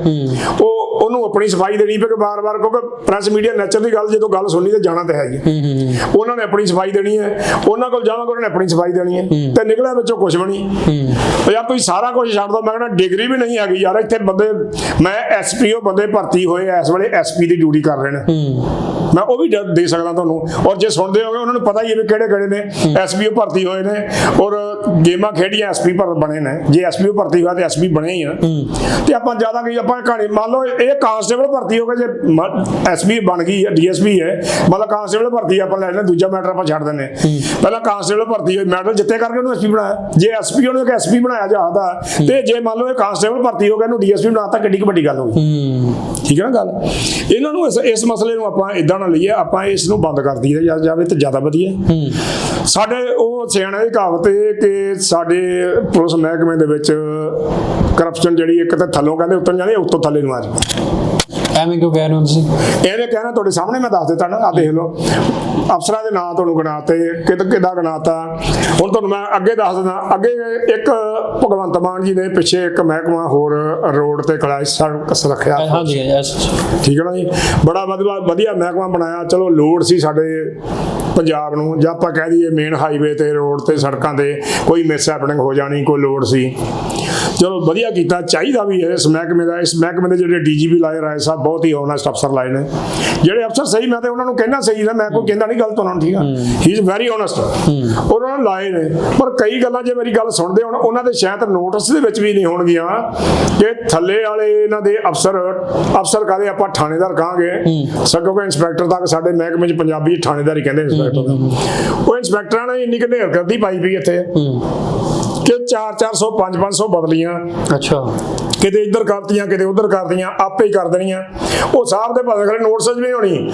ਉਹ ਉਹਨੂੰ ਆਪਣੀ ਸਫ਼ਾਈ ਦੇਣੀ ਪਈ ਕਿ ਬਾਰ-ਬਾਰ ਕਿਉਂਕਿ ਪ੍ਰੈਸ ਮੀਡੀਆ ਨੇਚਰ ਦੀ ਗੱਲ ਜਦੋਂ ਗੱਲ ਸੁਣਨੀ ਤੇ ਜਾਣਾ ਤਾਂ ਹੈ ਹੀ ਹੈ। ਉਹਨਾਂ ਨੇ ਆਪਣੀ ਸਫ਼ਾਈ ਦੇਣੀ ਹੈ ਉਹਨਾਂ ਕੋਲ ਜਾਵਾਂਗੇ ਉਹਨਾਂ ਨੇ ਆਪਣੀ ਸਫ਼ਾਈ ਦੇਣੀ ਹੈ। ਤੇ ਨਿਕਲਿਆ ਵਿੱਚੋਂ ਕੁਛ ਵੀ ਨਹੀਂ। ਤੇ ਯਾਰ ਤੁਸੀਂ ਸਾਰਾ ਕੁਝ ਛੱਡ ਦੋ ਮੈਂ ਕਹਿੰਦਾ ਡਿਗਰੀ ਵੀ ਨਹੀਂ ਹੈਗੀ ਯਾਰ। ਇੱਥੇ ਬੰਦੇ ਮੈਂ ਐਸਪੀਓ ਬੰਦੇ ਭਰਤੀ ਹੋਏ ਇਸ ਵੇਲੇ ਐਸਪੀ ਦੀ ਡਿਊਟੀ ਕਰ ਰਹੇ ਨੇ। ਮੈਂ ਉਹ ਵੀ ਦੇ ਸਕਦਾ ਤੁਹਾਨੂੰ ਔਰ ਜੇ ਸੁਣਦੇ ਹੋਗੇ ਉਹਨਾਂ ਨੂੰ ਪਤਾ ਹੀ ਹੈ ਵੀ ਕਿਹੜੇ ਕਿਹੜੇ ਨੇ ਐਸਪੀਓ ਭਰਤੀ ਹੋਏ ਨੇ ਔਰ ਗੇਮਾਂ ਖੇਡੀਆਂ ਐਸਪੀ ਪਰ ਬਣੇ ਨੇ ਜੇ ਐਸਪੀਓ ਭਰਤੀ ਹੋਇਆ ਤੇ ਐਸਪੀ ਬਣੇ ਹੀ ਆ ਤੇ ਆਪਾਂ ਜ਼ਿਆਦਾ ਕੀ ਆਪਾਂ ਕਹਾਣੀ ਮੰਨ ਲਓ ਇਹ ਕਾਂਸਟੇਬਲ ਭਰਤੀ ਹੋ ਗਏ ਜੇ ਐਸਪੀ ਬਣ ਗਈ ਹੈ ਡੀਐਸਪੀ ਹੈ ਮਤਲਬ ਕਾਂਸਟੇਬਲ ਭਰਤੀ ਆਪਾਂ ਲੈ ਲੈਣਾ ਦੂਜਾ ਮੈਟਰ ਆਪਾਂ ਛੱਡ ਦਿੰਦੇ ਪਹਿਲਾਂ ਕਾਂਸਟੇਬਲ ਭਰਤੀ ਹੋਈ ਮੈਟਰ ਜਿੱਤੇ ਕਰਕੇ ਉਹਨੂੰ ਐਸਪੀ ਬਣਾਇਆ ਜੇ ਐਸਪੀ ਉਹਨੂੰ ਇੱਕ ਐਸਪੀ ਬਣਾਇਆ ਜਾਂਦਾ ਤੇ ਜੇ ਮੰਨ ਲਓ ਇਹ ਕਾਂਸਟੇਬਲ ਭਰਤੀ ਹੋ ਗਿਆ ਇਹਨੂੰ ਡੀਐਸਪੀ ਬਣਾਤਾ ਕਿੱਡੀ ਕੁ ਵੱਡੀ ਗੱਲ ਹੋ ਗਈ ਠੀਕ ਹੈ ਨਾ ਗੱਲ ਇਹਨਾਂ ਨੂੰ ਇਸ ਮਸਲੇ ਨੂੰ ਆਪਾਂ ਇਦਾਂ ਨਾ ਲਈਏ ਆਪਾਂ ਇਸ ਨੂੰ ਬੰਦ ਕਰ ਦਈਏ ਜਾਂ ਜਾਵੇ ਤੇ ਜ਼ਿਆਦਾ ਵਧੀਆ। ਸਾਡੇ ਉਹ ਸਿਆਣੇ ਦੀ ਕਹਾਵਤ ਹੈ ਕਿ ਸਾਡੇ ਪੁਲਿਸ ਮਹਿਕਮੇ ਦੇ ਵਿੱਚ ਕਰਪਸ਼ਨ ਜਿਹੜੀ ਇੱਕ ਤਾਂ ਥੱਲੋਂ ਕਹਿੰਦੇ ਉੱਤਰ ਜਾਂਦੀ ਉੱਤੋਂ ਥੱਲੇ ਨੂੰ ਆ ਜਾਂਦੀ। ਐਵੇਂ ਕਿਉਂ ਕਹਿ ਰਹੇ ਹੋ ਤੁਸੀਂ? ਇਹਨੇ ਕਹਿਣਾ ਤੁਹਾਡੇ ਸਾਹਮਣੇ ਮੈਂ ਦੱਸ ਦਿੱਤਾ ਨਾ ਆ ਦੇਖ ਲਓ। ਅਫਸਰਾਂ ਦੇ ਨਾਂ ਤੁਹਾਨੂੰ ਗਿਣਾਤੇ ਕਿਦ ਕਿਦਾ ਗਿਣਾਤਾ। ਹੁਣ ਤੁਹਾਨੂੰ ਮੈਂ ਅੱਗੇ ਦੱਸ ਦਿੰਦਾ ਅੱਗੇ ਇੱਕ ਭਗਵੰਤ ਮਾਨ ਜੀ ਨੇ ਪਿੱਛੇ ਇੱਕ ਮਹਿਕਮਾ ਹੋਰ ਰੋਡ ਤੇ ਖੜਾ ਸੀ, ਸੜਕ ਸੁਰੱਖਿਆ ਹਾਂਜੀ ਯੈਸ ਠੀਕ ਹੈ ਨਾ ਜੀ? ਬੜਾ ਵਧੀਆ ਵਧੀਆ ਮਹਿਕਮਾ ਬਣਾਇਆ। ਚਲੋ ਲੋਡ ਸੀ ਸਾਡੇ ਪੰਜਾਬ ਨੂੰ ਜਾਂ ਆਪਾਂ ਕਹਿ ਦਈਏ ਮੇਨ ਹਾਈਵੇ ਤੇ ਰੋਡ ਤੇ ਸੜਕਾਂ ਤੇ ਕੋਈ ਮਿਸ ਹੈਪਨਿੰਗ ਹੋ ਜਾਣੀ ਕੋਈ ਲੋਡ ਸੀ। ਚਲੋ ਵਧੀਆ ਕੀਤਾ ਚਾਹੀਦਾ ਵੀ ਹੈ ਇਸ ਮਹਿਕਮੇ ਦਾ ਇਸ ਮਹਿਕਮੇ ਦੇ ਜਿਹੜੇ ਡੀਜੀਪੀ ਲਾਏ ਰਾਏ ਸਾਹਿਬ ਬਹੁਤ ਹੀ ਓਨੈਸਟ ਅਫਸਰ ਲਾਏ ਨੇ। ਜਿਹੜੇ ਅਫਸਰ ਸਹੀ ਮੈਂ ਤੇ ਉਹਨਾਂ ਨੂੰ ਕਹਿਣਾ ਸਹੀ ਨਾ ਮੈਂ ਕੋਈ ਕਹਿੰਦਾ ਨਹੀਂ ਗਲਤ ਉਹਨਾਂ ਨੂੰ ਠੀਕ ਆ? ਹੀ। ਇਜ਼ ਵੈਰੀ ਓਨੈਸਟ ਉਹਨਾਂ ਨੇ ਲਾਏ ਨੇ। ਪਰ ਕਈ ਗੱਲਾਂ ਜੇ ਮੇਰੀ ਗੱਲ ਸੁਣਦੇ ਹੁਣ ਉਹਨਾਂ ਦੇ ਸ਼ਾਇਦ ਨੋਟਿਸ ਦੇ ਵਿੱਚ ਵੀ ਨਹੀਂ ਹੋਣਗੀਆਂ ਕਿ ਥੱਲੇ ਵਾਲੇ ਇਹਨਾਂ ਦੇ ਅਫਸਰ ਅਫਸਰ ਕਾਦੇ ਆਪਾਂ ਥਾਣੇਦਾਰ ਕਹਾਂਗੇ? ਸਗੋਂ ਕਿ ਇੰਸਪੈਕਟਰ ਤੱਕ ਸਾਡੇ ਮਹਿਕਮੇ 'ਚ ਪੰਜਾਬੀ ਥਾਣੇਦਾਰ ਹੀ ਕਹਿੰਦੇ ਇੰਸਪੈਕਟਰ। ਉਹ ਇੰਸਪੈਕਟਰਾਂ ਨੇ ਇੰਨੀ ਘਨੇਰ ਕਰਦੀ ਪਾਈ ਪਈ ਇੱਥੇ। ਕਿ 4 400 5 500 ਬਦਲੀਆਂ। ਅੱਛਾ। ਕਿਤੇ ਇੱਧਰ ਕਰਤੀਆਂ ਕਿਤੇ ਉੱਧਰ ਕਰਤੀਆਂ ਆਪੇ ਹੀ ਕਰ ਦੇਣੀਆਂ। ਉਹ ਸਾਹਿਬ ਦੇ ਭਾਵੇਂ ਖਰੇ ਨੋਟਿਸ ਵੀ ਹੋਣੀ।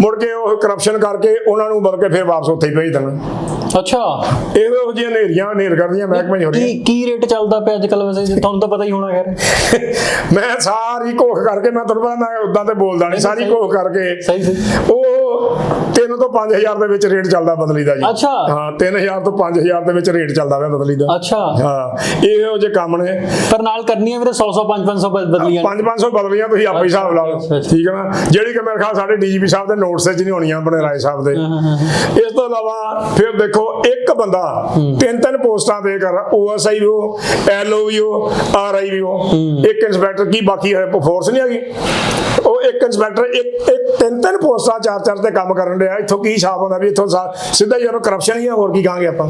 ਮੁੜ ਕੇ ਉਹ ਕਰਪਸ਼ਨ ਕਰਕੇ ਉਹਨਾਂ ਨੂੰ ਬਦਲ ਕੇ ਫਿਰ ਵਾਪਸ ਉੱਥੇ ਹੀ ਭੇਜ ਦੇਣਾ। ਅੱਛਾ। ਇਹੋ ਜਿਹੀਆਂ ਨੇਰੀਆਂ ਨੇਰ ਕਰਦੀਆਂ ਮਹਿਕਮੇ ਹੋ ਰਹੀਆਂ ਕੀ ਕੀ ਰੇਟ ਚੱਲਦਾ ਪਿਆ ਅੱਜ ਕੱਲ ਵੈਸੇ? ਤੁਹਾਨੂੰ ਤਾਂ ਪਤਾ ਹੀ ਹੋਣਾ ਯਾਰ ਮੈਂ ਸਾਰੀ ਕੋਖ ਕਰਕੇ ਮੈਂ ਤੁਹਾਨੂੰ ਪਤਾ ਮੈਂ ਉਦਾਂ ਤੇ ਬੋਲਦਾ ਨਹੀਂ ਸਾਰੀ ਕੋਖ ਕਰਕੇ। ਸਹੀ ਸਹੀ। ਉਹ 3 ਤੋਂ 5000 ਦੇ ਵਿੱਚ ਰੇਟ ਚੱਲਦਾ ਬਦਲੀ ਦਾ ਜੀ। ਅੱਛਾ। ਹਾਂ 3000 ਤੋਂ 5000 ਦੇ ਵਿੱਚ ਰੇਟ ਚੱਲਦਾ ਪਿਆ ਬਦਲੀ ਦਾ ਅੱਛਾ। ਹਾਂ ਇਹੋ ਜਿਹੇ ਕੰਮ ਨੇ। ਪਰ ਨਾਲ ਕਰਨੀਆਂ ਵੀਰੇ 100 100 5 500 ਬਦਲੀਆਂ। 5-500 ਬਦਲੀਆਂ ਤੁਸੀਂ ਆਪੇ ਹੀ ਹਿਸਾਬ ਲਾ ਲਓ। ਠੀਕ ਹੈ ਨਾ? ਜਿਹੜੀ ਕਿ ਮੇਰੇ ਖਿਆਲ ਸਾਡੇ ਡੀਜੀਪੀ ਸਾਹਿਬ ਦੇ ਨੋਟਸ 'ਚ ਨਹੀਂ ਹੋਣੀਆਂ ਆਪਣੇ ਰਾਏ ਸਾਹਿਬ ਦੇ। ਇਸ ਤੋਂ ਇਲਾਵਾ ਫਿਰ ਦੇਖੋ ਇੱਕ ਬੰਦਾ ਤਿੰਨ ਤਿੰਨ ਪੋਸਟਾਂ ਤੇ ਕਰ ਓਐਸਆਈ ਵੀ ਉਹ ਐਲਓ ਵੀ ਉਹ ਆਰਆਈ ਵੀ ਉਹ ਇੱਕ ਇੰਸਪੈਕਟਰ ਕੀ ਬਾਕੀ ਹੈ ਫੋਰਸ ਨਹੀਂ ਹੈਗੀ? ਉਹ ਇੱਕ ਇੰਸਪੈਕਟਰ ਇੱਕ ਇੱਕ ਤਿੰਨ ਤਿੰਨ ਪੋਸਟਾਂ ਚਾਰ ਚਾਰ ਤੇ ਕੰਮ ਕਰਨ ਰਿਹਾ ਇੱਥੋਂ ਕੀ ਹਿਸਾਬ ਹੁੰਦਾ ਵੀ ਇੱਥੋਂ ਸਿੱਧਾ ਹੀ ਉਹਨੂੰ ਕਰਪਸ਼ਨ ਹੀ ਆ ਹੋਰ ਕੀ ਕਹਾਂਗੇ ਆਪਾਂ?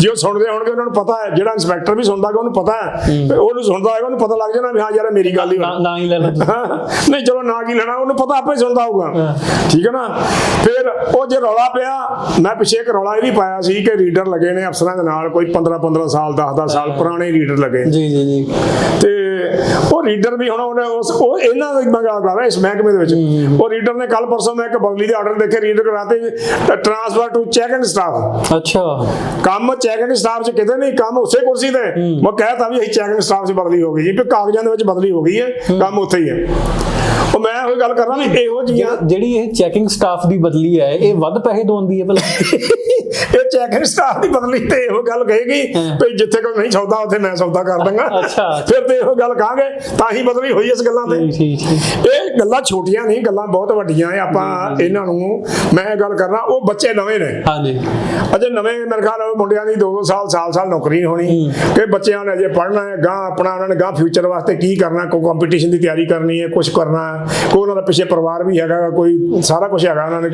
ਜੇ ਉਹ ਸੁਣਦੇ ਹੋਣਗੇ ਉਹਨਾਂ ਨੂੰ ਪਤਾ ਹੈ। ਜਿਹੜਾ ਇੰਸਪੈਕਟਰ ਵੀ ਸੁਣਦਾ ਕਿ ਉਹਨੂੰ ਪਤਾ ਹੈ। ਉਹਨੂੰ ਸੁਣਦਾ ਹੋਏਗਾ ਉਹਨੂੰ ਪਤਾ ਲੱਗ ਜਾਣਾ ਵੀ ਹਾਂ ਯਾਰ ਮੇਰੀ ਗੱਲ ਹੀ ਨਾ ਹੀ ਲੈ ਲਓ। ਨਹੀਂ ਚਲੋ ਨਾ ਕੀ ਲੈਣਾ ਉਹਨੂੰ ਪਤਾ ਆਪੇ ਸੁਣਦਾ ਹੋਊਗਾ। ਠੀਕ ਹੈ ਨਾ? ਫਿਰ ਉਹ ਜੇ ਰੌਲਾ ਪਿਆ ਮੈਂ ਪਿੱਛੇ ਇੱਕ ਰੌਲਾ ਇਹ ਵੀ ਪਾਇਆ ਸੀ ਕਿ ਰੀਡਰ ਲੱਗੇ ਨੇ ਅਫਸਰਾਂ ਦੇ ਨਾਲ ਕੋਈ 15 15 ਸਾਲ 10 10 ਸਾਲ ਪੁਰਾਣੇ ਰੀਡਰ ਲੱਗੇ ਜੀ ਜੀ ਜੀ। ਤੇ ਉਹ ਰੀਡਰ ਵੀ ਹੁਣ ਉਹਨੇ ਉਸ ਉਹ ਇਹਨਾਂ ਦਾ ਮੈਂ ਗੱਲ ਕਰ ਰਿਹਾ ਇਸ ਮਹਿਕਮੇ ਦੇ ਵਿੱਚ। ਉਹ ਰੀਡਰ ਨੇ ਕੱਲ ਪਰਸੋਂ ਮੈਂ ਇੱਕ ਬਦਲੀ ਦੇ ਆਰਡਰ ਦੇਖੇ reader ਕਰਾਤੇ transfer to check and staff ਅੱਛਾ। ਕੰਮ ਚੈੱਕ ਐਂਡ ਸਟਾਫ 'ਚ ਕਿਤੇ ਨਹੀਂ ਕੰਮ ਉਸੇ ਕੁਰਸੀ ਤੇ। ਮੈਂ ਕਹਿਤਾ ਵੀ ਅਸੀਂ ਚੈੱਕ ਐਂਡ ਸਟਾਫ 'ਚ ਬਦਲੀ ਹੋ ਗਈ ਜੀ ਕਾਗਜ਼ਾਂ ਦੇ ਵਿੱਚ ਬਦਲੀ ਹੋ ਗਈ ਹੈ ਕੰਮ ਉੱਥੇ ਹੀ ਹੈ। ਉਹ ਮੈਂ ਉਹ ਗੱਲ ਕਰ ਰਹਾ ਵੀ ਇਹੋ ਜਿਹੀਆਂ ਜਿਹੜੀ ਇਹ ਚੈਕਿੰਗ ਸਟਾਫ ਦੀ ਬਦਲੀ ਹੈ ਇਹ ਵੱਧ ਪੈਸੇ ਦਵਾਉਂਦੀ ਹੈ ਭਲਾ? ਇਹ ਚੈੱਕ ਐਂਡ ਸਟਾਫ ਦੀ ਬਦਲੀ ਤੇ ਇਹੋ ਗੱਲ ਕਹੇਗੀ ਵੀ ਜਿੱਥੇ ਕੋਈ ਨਹੀਂ ਸੌਦਾ ਉੱਥੇ ਮੈਂ ਸੌਦਾ ਕਰ ਦਾਂਗਾ ਅੱਛਾ। ਫਿਰ ਤੇ ਇਹੋ ਗੱਲ ਕਹਾਂਗੇ ਤਾਂ ਹੀ ਬਦਲੀ ਹੋਈ ਇਸ ਗੱਲਾਂ ਤੇ। ਠੀਕ ਠੀਕ ਠੀਕ। ਇਹ ਗੱਲਾਂ ਛੋਟੀਆਂ ਨਹੀਂ ਗੱਲਾਂ ਬਹੁਤ ਵੱਡੀਆਂ ਆ ਆਪਾਂ ਇਹਨਾਂ ਨੂੰ ਮੈਂ ਗੱਲ ਕਰਨਾ ਉਹ ਬੱਚੇ ਨਵੇਂ ਨੇ। ਹਾਂਜੀ ਅਜੇ ਨਵੇਂ ਮੇਰੇ ਖਿਆਲ ਮੁੰਡਿਆਂ ਦੀ 2-2 ਸਾਲ ਸਾਲ ਸਾਲ ਨੌਕਰੀ ਹੋਣੀ। ਕਿ ਬੱਚਿਆਂ ਨੇ ਅਜੇ ਪੜ੍ਹਨਾ ਹੈ ਗਾਂ ਆਪਣਾ ਉਹਨਾਂ ਨੇ ਗਾਂ ਫਿਊਚਰ ਵਾਸਤੇ ਕੀ ਕਰਨਾ ਕੋਈ ਕੰਪੀਟੀਸ਼ਨ ਦੀ ਤਿਆਰੀ ਕਰਨੀ ਹੈ ਕੁਝ ਕਰਨਾ ਕੋਈ ਉਹਨਾਂ ਦਾ ਪਿੱਛੇ ਪਰਿਵਾਰ ਵੀ ਹੈਗਾ ਕੋਈ ਸਾਰਾ ਕੁਝ ਹੈਗਾ ਉਹਨਾਂ ਨੇ।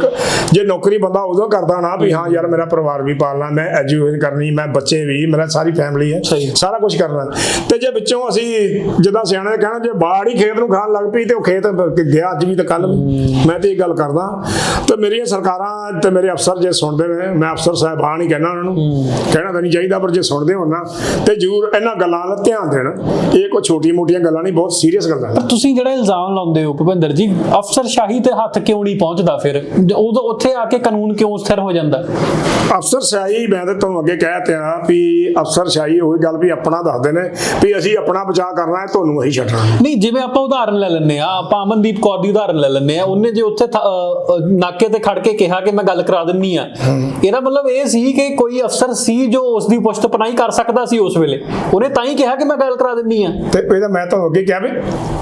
ਜੇ ਨੌਕਰੀ ਬੰਦਾ ਉਦੋਂ ਕਰਦਾ ਨਾ ਵੀ ਹਾਂ ਯਾਰ ਮੇਰਾ ਪਰਿਵਾਰ ਵੀ ਪਾਲਣਾ ਮੈਂ ਐਜੂਕੇਸ਼ਨ ਕਰਨੀ ਮੈਂ ਬੱਚੇ ਵੀ ਮੇਰਾ ਸਾਰੀ ਫੈਮਿਲੀ ਹੈ। ਸਾਰਾ ਕੁਝ ਕਰਨਾ। ਤੇ ਜੇ ਵਿੱਚੋਂ ਅਸੀਂ ਜਿੱਦਾਂ ਸਿਆਣੇ ਕਹਿਣਾ ਜੇ ਬਾੜ ਹੀ ਖੇਤ ਨੂੰ ਖਾਣ ਲੱਗ ਪਈ ਤੇ ਉਹ ਖੇਤ ਗਿਆ ਅੱਜ ਵੀ ਤੇ ਕੱਲ ਵੀ। ਮੈਂ ਤੇ ਇਹ ਗੱਲ ਕਰਦਾ ਤੇ ਮੇਰੀਆਂ ਸਰਕਾਰਾਂ ਤੇ ਮੇਰੇ ਅਫਸਰ ਜੇ ਸੁਣਦੇ ਨੇ ਮੈਂ ਅਫਸਰ ਸਾਹਿਬਾਨ ਹੀ ਕਹਿਣਾ ਉਹਨਾਂ ਨੂੰ। ਕਹਿਣਾ ਤਾਂ ਨਹੀਂ ਚਾਹੀਦਾ ਪਰ ਜੇ ਸੁਣਦੇ ਹੋਣ ਨਾ ਤੇ ਜ਼ਰੂਰ ਇਹਨਾਂ ਗੱਲਾਂ ਦਾ ਧਿਆਨ ਦੇਣ। ਇਹ ਕੋਈ ਛੋਟੀਆਂ ਮੋਟੀਆਂ ਗੱਲਾਂ ਨਹੀਂ ਬਹੁਤ ਸੀਰੀਅਸ ਗੱਲਾਂ ਤੁਸੀਂ ਜਿਹੜਾ ਇਲਜ਼ਾਮ ਲਾਉਂਦੇ ਹੋ? ਭੁਪਿੰਦਰ ਜੀ ਅਫਸਰ ਸ਼ਾਹੀ ਤੇ ਹੱਥ ਕਿਉਂ ਨਹੀਂ ਪਹੁੰਚਦਾ ਫਿਰ? ਉਦੋਂ ਉੱਥੇ ਆ ਕੇ ਕਾਨੂੰਨ ਕਿਉਂ ਸਥਿਰ ਹੋ ਜਾਂਦਾ? ਅਫਸਰ ਸ਼ਾਹੀ ਮੈਂ ਤਾਂ ਤੁਹਾਨੂੰ ਅੱਗੇ ਕਹਿ ਤਿਆ ਵੀ ਅਫਸਰ ਸ਼ਾਹੀ ਉਹੀ ਗੱਲ ਵੀ ਆਪਣਾ ਦੱਸਦੇ ਨੇ ਵੀ ਅਸੀਂ ਆਪਣਾ ਬਚਾਅ ਕਰਨਾ ਹੈ ਤੁਹਾਨੂੰ ਅਸੀਂ ਛੱਡਣਾ ਨਹੀਂ। ਜਿਵੇਂ ਆਪਾਂ ਉਦਾਹਰਨ ਲੈ ਲੈਂਦੇ ਆ ਆਪਾਂ ਅਮਨਦੀਪ ਕੌਰ ਦੀ ਉਦਾਹਰਨ ਲੈ ਲੈਂਦੇ ਆ ਉਹਨੇ ਜੇ ਉੱਥੇ ਨਾਕੇ ਤੇ ਖੜ ਕੇ ਕਿਹਾ ਕਿ ਮੈਂ ਗੱਲ ਕਰਾ ਦਿੰਨੀ ਆ ਇਹਦਾ ਮਤਲਬ ਇਹ ਸੀ ਕਿ ਕੋਈ ਅਫਸਰ ਸੀ ਜੋ ਉਸ ਦੀ ਪੁਸ਼ਤ ਪਨਾਹੀ ਕਰ ਸਕਦਾ ਸੀ ਉਸ ਵੇਲੇ। ਉਹਨੇ ਤਾਂ ਹੀ ਕਿਹਾ ਕਿ ਮੈਂ ਗੱਲ ਕਰਾ ਦਿੰਨੀ ਆ। ਤੇ ਇਹਦਾ ਮੈਂ ਤੁਹਾਨੂੰ ਅੱਗੇ ਕਿਹਾ ਵੀ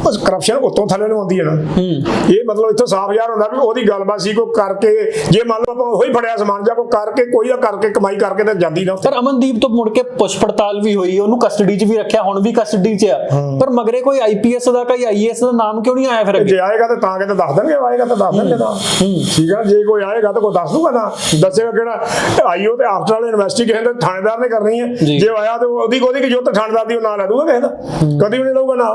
ਬਸ ਕਰਪਸ਼ਨ ਉੱਤੋਂ ਥੱਲੇ ਨੂੰ ਆਉਂਦੀ ਹੈ ਨਾ। ਇਹ ਮਤਲਬ ਇੱਥੋਂ ਸਾਫ਼ ਯਾਰ ਹੁੰਦਾ ਵੀ ਉਹਦੀ ਗੱਲਬਾਤ ਸੀ ਕੋ ਕਰਕੇ ਜੇ ਮੰਨ ਲਓ ਆਪਾਂ ਉਹੀ ਫੜਿਆ ਸਮਾਨ ਜਾਂ ਕੋ ਕਰਕੇ ਕੋਈ ਆ ਕਰਕੇ ਕਮਾਈ ਕਰਕੇ ਤੇ ਜਾਂਦੀ ਨਾ ਪਰ ਅਮਨਦੀਪ ਤੋਂ ਮੁੜ ਕੇ ਪੁੱਛ ਪੜਤਾਲ ਵੀ ਹੋਈ ਉਹਨੂੰ ਕਸਟਡੀ 'ਚ ਵੀ ਰੱਖਿਆ ਹੁਣ ਵੀ ਕਸਟਡੀ 'ਚ ਆ। ਪਰ ਮਗਰੇ ਕੋਈ ਆਈਪੀਐਸ ਦਾ ਕੋਈ ਆਈਏਐਸ ਦਾ ਨਾਮ ਕਿਉਂ ਨਹੀਂ ਆਇਆ ਫਿਰ ਅੱਗੇ? ਜੇ ਆਏਗਾ ਤਾਂ ਤਾਂ ਕਿਤੇ ਦੱਸ ਦੇਣਗੇ ਆਏਗਾ ਤਾਂ ਦੱਸ ਦੇਣਗੇ ਤਾਂ। ਠੀਕ ਹੈ ਜੇ ਕੋਈ ਆਏਗਾ ਤਾਂ ਕੋਈ ਦੱਸ ਦੂਗਾ ਨਾ। ਦੱਸੇਗਾ ਕਿਹੜਾ ਆਈਓ ਤੇ ਆਫਟਰ ਵਾਲੇ ਇਨਵੈਸਟੀਗੇਸ਼ਨ ਤੇ ਥਾਣੇਦਾਰ ਨੇ ਕਰਨੀ ਹੈ। ਜੀ। ਆਇਆ ਤੇ ਉਹਦੀ ਉਹਦੀ ਕਿ ਜੋ ਤਾਂ ਥਾਣੇਦਾਰ ਦੀ ਉਹ ਨਾਂ ਲੈ ਦੂਗਾ ਕਿਸੇ ਦਾ। ਕਦੀ ਵੀ ਨਹੀਂ ਲਊਗਾ ਨਾ।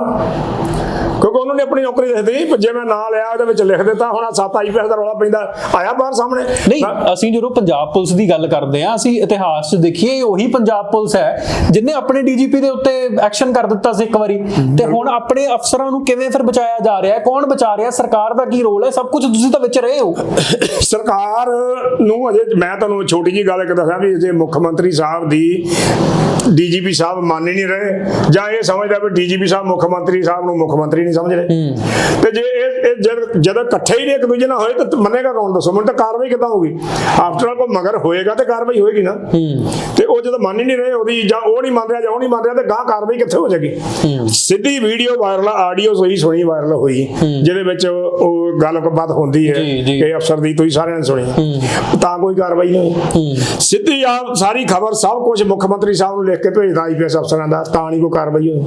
ਕਿਉਂਕਿ ਉਹਨਾਂ ਨੇ ਆਪਣੀ ਨੌਕਰੀ ਦੱਸਦੀ ਜੇ ਮੈਂ ਨਾਂ ਲਿਆ ਉਹਦੇ ਵਿੱਚ ਲਿਖ ਦਿੱਤਾ ਹੁਣ 7 ਆਈਪੀਐਸ ਦਾ ਰੌਲਾ ਪੈਂਦਾ ਆਇਆ ਬਾਹਰ ਸਾਹਮਣੇ। ਨਹੀਂ ਅਸੀਂ ਜਦੋਂ ਪੰਜਾਬ ਪੁਲਿਸ ਦੀ ਗੱਲ ਕਰਦੇ ਆ ਅਸੀਂ ਇਤਿਹਾਸ 'ਚ ਦੇਖੀਏ ਉਹੀ ਪੰਜਾਬ ਪੁਲਿਸ ਹੈ ਜਿਨੇ ਆਪਣੇ ਡੀਜੀਪੀ ਦੇ ਉੱਤੇ ਐਕਸ਼ਨ ਕਰ ਦਿੱਤਾ ਸੀ ਇੱਕ ਵਾਰੀ। ਤੇ ਹੁਣ ਆਪਣੇ ਅਫਸਰਾਂ ਨੂੰ ਕਿਵੇਂ ਫਿਰ ਬਚਾਇਆ ਜਾ ਰਿਹਾ ਹੈ? ਕੌਣ ਬਚਾ ਰਿਹਾ? ਸਰਕਾਰ ਦਾ ਕੀ ਰੋਲ ਹੈ? ਸਭ ਕੁਝ ਤੁਸੀਂ ਤਾਂ ਵਿੱਚ ਰਹੇ ਹੋ। ਸਰਕਾਰ ਨੂੰ ਅਜੇ ਮੈਂ ਤੁਹਾਨੂੰ ਛੋਟੀ ਜੀ ਗੱਲ ਇੱਕ ਦੱਸਾਂ ਵੀ ਜੇ ਮੁੱਖ ਮੰਤਰੀ ਸਾਹਿਬ ਦੀ ਡੀਜੀਪੀ ਸਾਹਿਬ ਮੰਨ ਨਹੀਂ ਰਹੇ ਜਾਂ ਇਹ ਸਮਝਦਾ ਵੀ ਡੀਜੀਪੀ ਸਾਹਿਬ ਮੁੱਖ ਮੰਤਰੀ ਸਾਹਿਬ ਨੂੰ ਮੁੱਖ ਮੰਤਰੀ ਨਹੀਂ ਸਮਝ ਰਹੇ। ਤੇ ਜੇ ਇਹ ਇਹ ਜਦ ਜਦੋਂ ਇਕੱਠੇ ਹੀ ਨਹੀਂ ਇੱਕ ਦੂਜੇ ਨਾਲ ਹੋਏ ਤਾਂ ਮੰਨੇਗਾ ਕੌਣ? ਦੱਸੋ ਮੈਨੂੰ ਤਾਂ ਕਾਰਵਾਈ ਕਿੱਦਾਂ ਹੋਊਗੀ? ਆਫਟਰ ਆਲ ਕੋ ਮਗਰ ਹੋਏਗਾ ਤੇ ਕਾਰਵਾਈ ਹੋਏਗੀ ਨਾ। ਤੇ ਉਹ ਜਦੋਂ ਮੰਨ ਹੀ ਨਹੀਂ ਰਹੇ ਉਹਦੀ ਜਾਂ ਉਹ ਨਹੀਂ ਮੰਨ ਰਿਹਾ ਜਾਂ ਉਹ ਨਹੀਂ ਮੰਨ ਰਿਹਾ ਤੇ ਗਾਂ ਕਾਰਵਾਈ ਕਿੱਥੇ ਹੋ ਜਾਏਗੀ? ਸਿੱਧੀ ਵੀਡੀਓ ਵਾਇਰਲ ਆਡੀਓ ਸਹੀ ਸੁਣੀ ਵਾਇਰਲ ਹੋਈ ਜਿਹਦੇ ਵਿੱਚ ਉਹ- ਗੱਲਬਾਤ ਹੁੰਦੀ ਹੈ। ਕਿ ਅਫਸਰ ਦੀ ਤੁਸੀਂ ਸਾਰਿਆਂ ਨੇ ਸੁਣੀ। ਤਾਂ ਕੋਈ ਕਾਰਵਾਈ ਨਹੀਂ। ਸਿੱਧੀ ਆ ਸਾਰੀ ਖਬਰ ਸਭ ਕੁਝ ਮੁੱਖ ਮੰਤਰੀ ਸਾਹਿਬ ਨੂੰ ਲਿਖ ਕੇ ਭੇਜਦਾ ਆਈਪੀਐਸ ਅਫਸਰਾਂ ਦਾ ਤਾਂ ਨਹੀਂ ਕੋਈ ਕਾਰਵਾਈ ਹੋਈ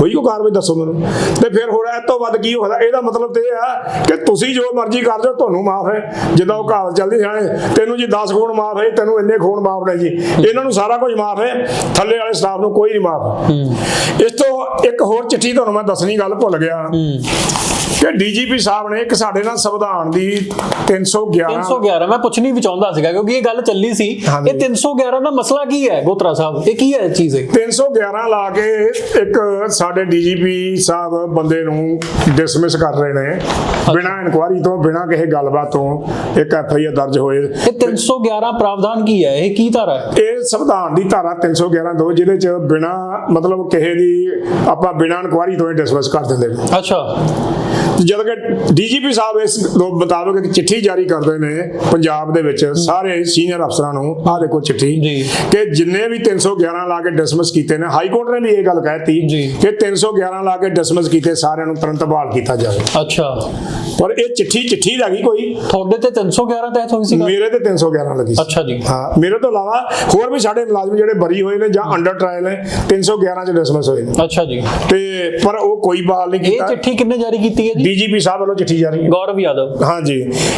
ਕੋਈ ਕਾਰਵਾਈ ਦੱਸੋ ਮੈਨੂੰ। ਤੇ ਫਿਰ ਹੋਰ ਇਹ ਤੋਂ ਵੱਧ ਕੀ ਹੋਦਾ ਇਹਦਾ ਮਤਲਬ ਤੇ ਇਹ ਆ ਕਿ ਤੁਸੀਂ ਜੋ ਮਰਜ਼ੀ ਕਰ ਦਿਓ ਤੁਹਾਨੂੰ ਮਾਫ ਹੈ। ਜਿੱਦਾਂ ਉਹ ਕਹਾਵਤ ਚੱਲਦੀ ਸਿਆਣੇ ਤੈਨੂੰ ਜੀ 10 ਖੂਨ ਮਾਫ ਹੈ ਤੈਨੂੰ ਇੰਨੇ ਖੂਨ ਮਾਫ ਨੇ ਜੀ। ਇਹਨਾਂ ਨੂੰ ਸਾਰਾ ਕੁਝ ਮਾਫ ਹੈ। ਥੱਲੇ ਵਾਲੇ ਸਟਾਫ ਨੂੰ ਕੋਈ ਨਹੀਂ ਮਾਫ। ਹੂੰ। ਇਸ ਇੱਕ ਹੋਰ ਚਿੱਠੀ ਤੁਹਾਨੂੰ ਮੈਂ ਦੱਸਣੀ ਗੱਲ ਭੁੱਲ ਗਿਆ। ਕਿ ਡੀਜੀਪੀ ਸਾਹਿਬ ਨੇ ਇੱਕ ਸਾਡੇ ਨਾਲ ਸੰਵਿਧਾਨ ਦੀ 311 311 ਮੈਂ ਪੁੱਛਣੀ ਵੀ ਚਾਹੁੰਦਾ ਸੀਗਾ ਕਿਉਂਕਿ ਇਹ ਗੱਲ ਚੱਲੀ ਸੀ। ਇਹ 311 ਦਾ ਮਸਲਾ ਕੀ ਹੈ ਗੋਤਰਾ ਸਾਹਿਬ? ਇਹ ਕੀ ਹੈ ਚੀਜ਼ ਹੈ 311 ਲਾ ਕੇ ਇੱਕ ਸਾਡੇ ਡੀਜੀਪੀ ਸਾਹਿਬ ਬੰਦੇ ਨੂੰ ਡਿਸਮਿਸ ਕਰ ਰਹੇ ਨੇ ਬਿਨਾਂ ਇਨਕੁਆਰੀ ਤੋਂ ਬਿਨਾਂ ਕਿਸੇ ਗੱਲਬਾਤ ਤੋਂ ਇੱਕ ਐਫ ਆਈ ਆਰ ਦਰਜ ਹੋਏ। ਇਹ 311 ਪ੍ਰਾਵਧਾਨ ਕੀ ਹੈ? ਇਹ ਕੀ ਧਾਰਾ ਹੈ? ਇਹ ਸੰਵਿਧਾਨ ਦੀ ਧਾਰਾ 311 ਦੋ ਜਿਹਦੇ ਚ ਬਿਨਾਂ ਮਤਲਬ ਕਿਸੇ ਦੀ ਆਪਾਂ ਬਿਨਾਂ ਇਨਕੁਆਰੀ ਤੋਂ ਡਿਸਮਿਸ ਕਰ ਦਿੰਦੇ ਨੇ। ਅੱਛਾ। ਜਦ ਕਿ ਡੀਜੀਪੀ ਸਾਹਿਬ ਇਸ ਮੁਤਾਬਕ ਇੱਕ ਚਿੱਠੀ ਜਾਰੀ ਕਰਦੇ ਨੇ ਪੰਜਾਬ ਦੇ ਵਿੱਚ ਸਾਰੇ ਸੀਨੀਅਰ ਅਫਸਰਾਂ ਨੂੰ ਆਹ ਦੇਖੋ ਚਿੱਠੀ। ਕਿ ਜਿੰਨੇ ਵੀ 311 ਲਾ ਕੇ ਡਿਸਮਿਸ ਕੀਤੇ ਨੇ ਹਾਈ ਕੋਰਟ ਨੇ ਵੀ ਇਹ ਗੱਲ ਕਹਿਤੀ। ਕਿ 311 ਲਾ ਕੇ ਡਿਸਮਿਸ ਕੀਤੇ ਸਾਰਿਆਂ ਨੂੰ ਤੁਰੰਤ ਬਹਾਲ ਕੀਤਾ ਜਾਵੇ। ਅੱਛਾ। ਪਰ ਇਹ ਚਿੱਠੀ ਚਿੱਠੀ ਲੱਗੀ ਕੋਈ। ਤੁਹਾਡੇ ਤੇ 311 ਤਹਿਤ ਹੋਈ ਸੀ? ਮੇਰੇ ਤੇ 311 ਲੱਗੀ ਸੀ। ਅੱਛਾ ਜੀ। ਹਾਂ ਮੇਰੇ ਤੋਂ ਇਲਾਵਾ ਹੋਰ ਵੀ ਸਾਡੇ ਮੁਲਾਜ਼ਮ ਜਿਹੜੇ ਬਰੀ ਹੋਏ ਨੇ ਜਾਂ ਅੰਡਰ ਟ੍ਰਾਇਲ ਨੇ 311 ਚ ਡਿਸਮਿਸ ਹੋਏ ਨੇ। ਅੱਛਾ ਜੀ। ਤੇ ਪਰ ਉਹ ਕੋਈ ਬਹਾਲ ਨਹੀਂ ਇਹ ਕੀਤਾ। ਚਿੱਠੀ ਕਿੰਨੇ ਜਾਰੀ ਕੀਤੀ ਹੈ ਜੀ? ਡੀਜੀਪੀ ਸਾਹਿਬ ਵੱਲੋਂ ਚਿੱਠੀ ਜਾਰੀ। ਹੈ ਗੌਰਵ ਯਾਦਵ। ਹਾਂਜੀ।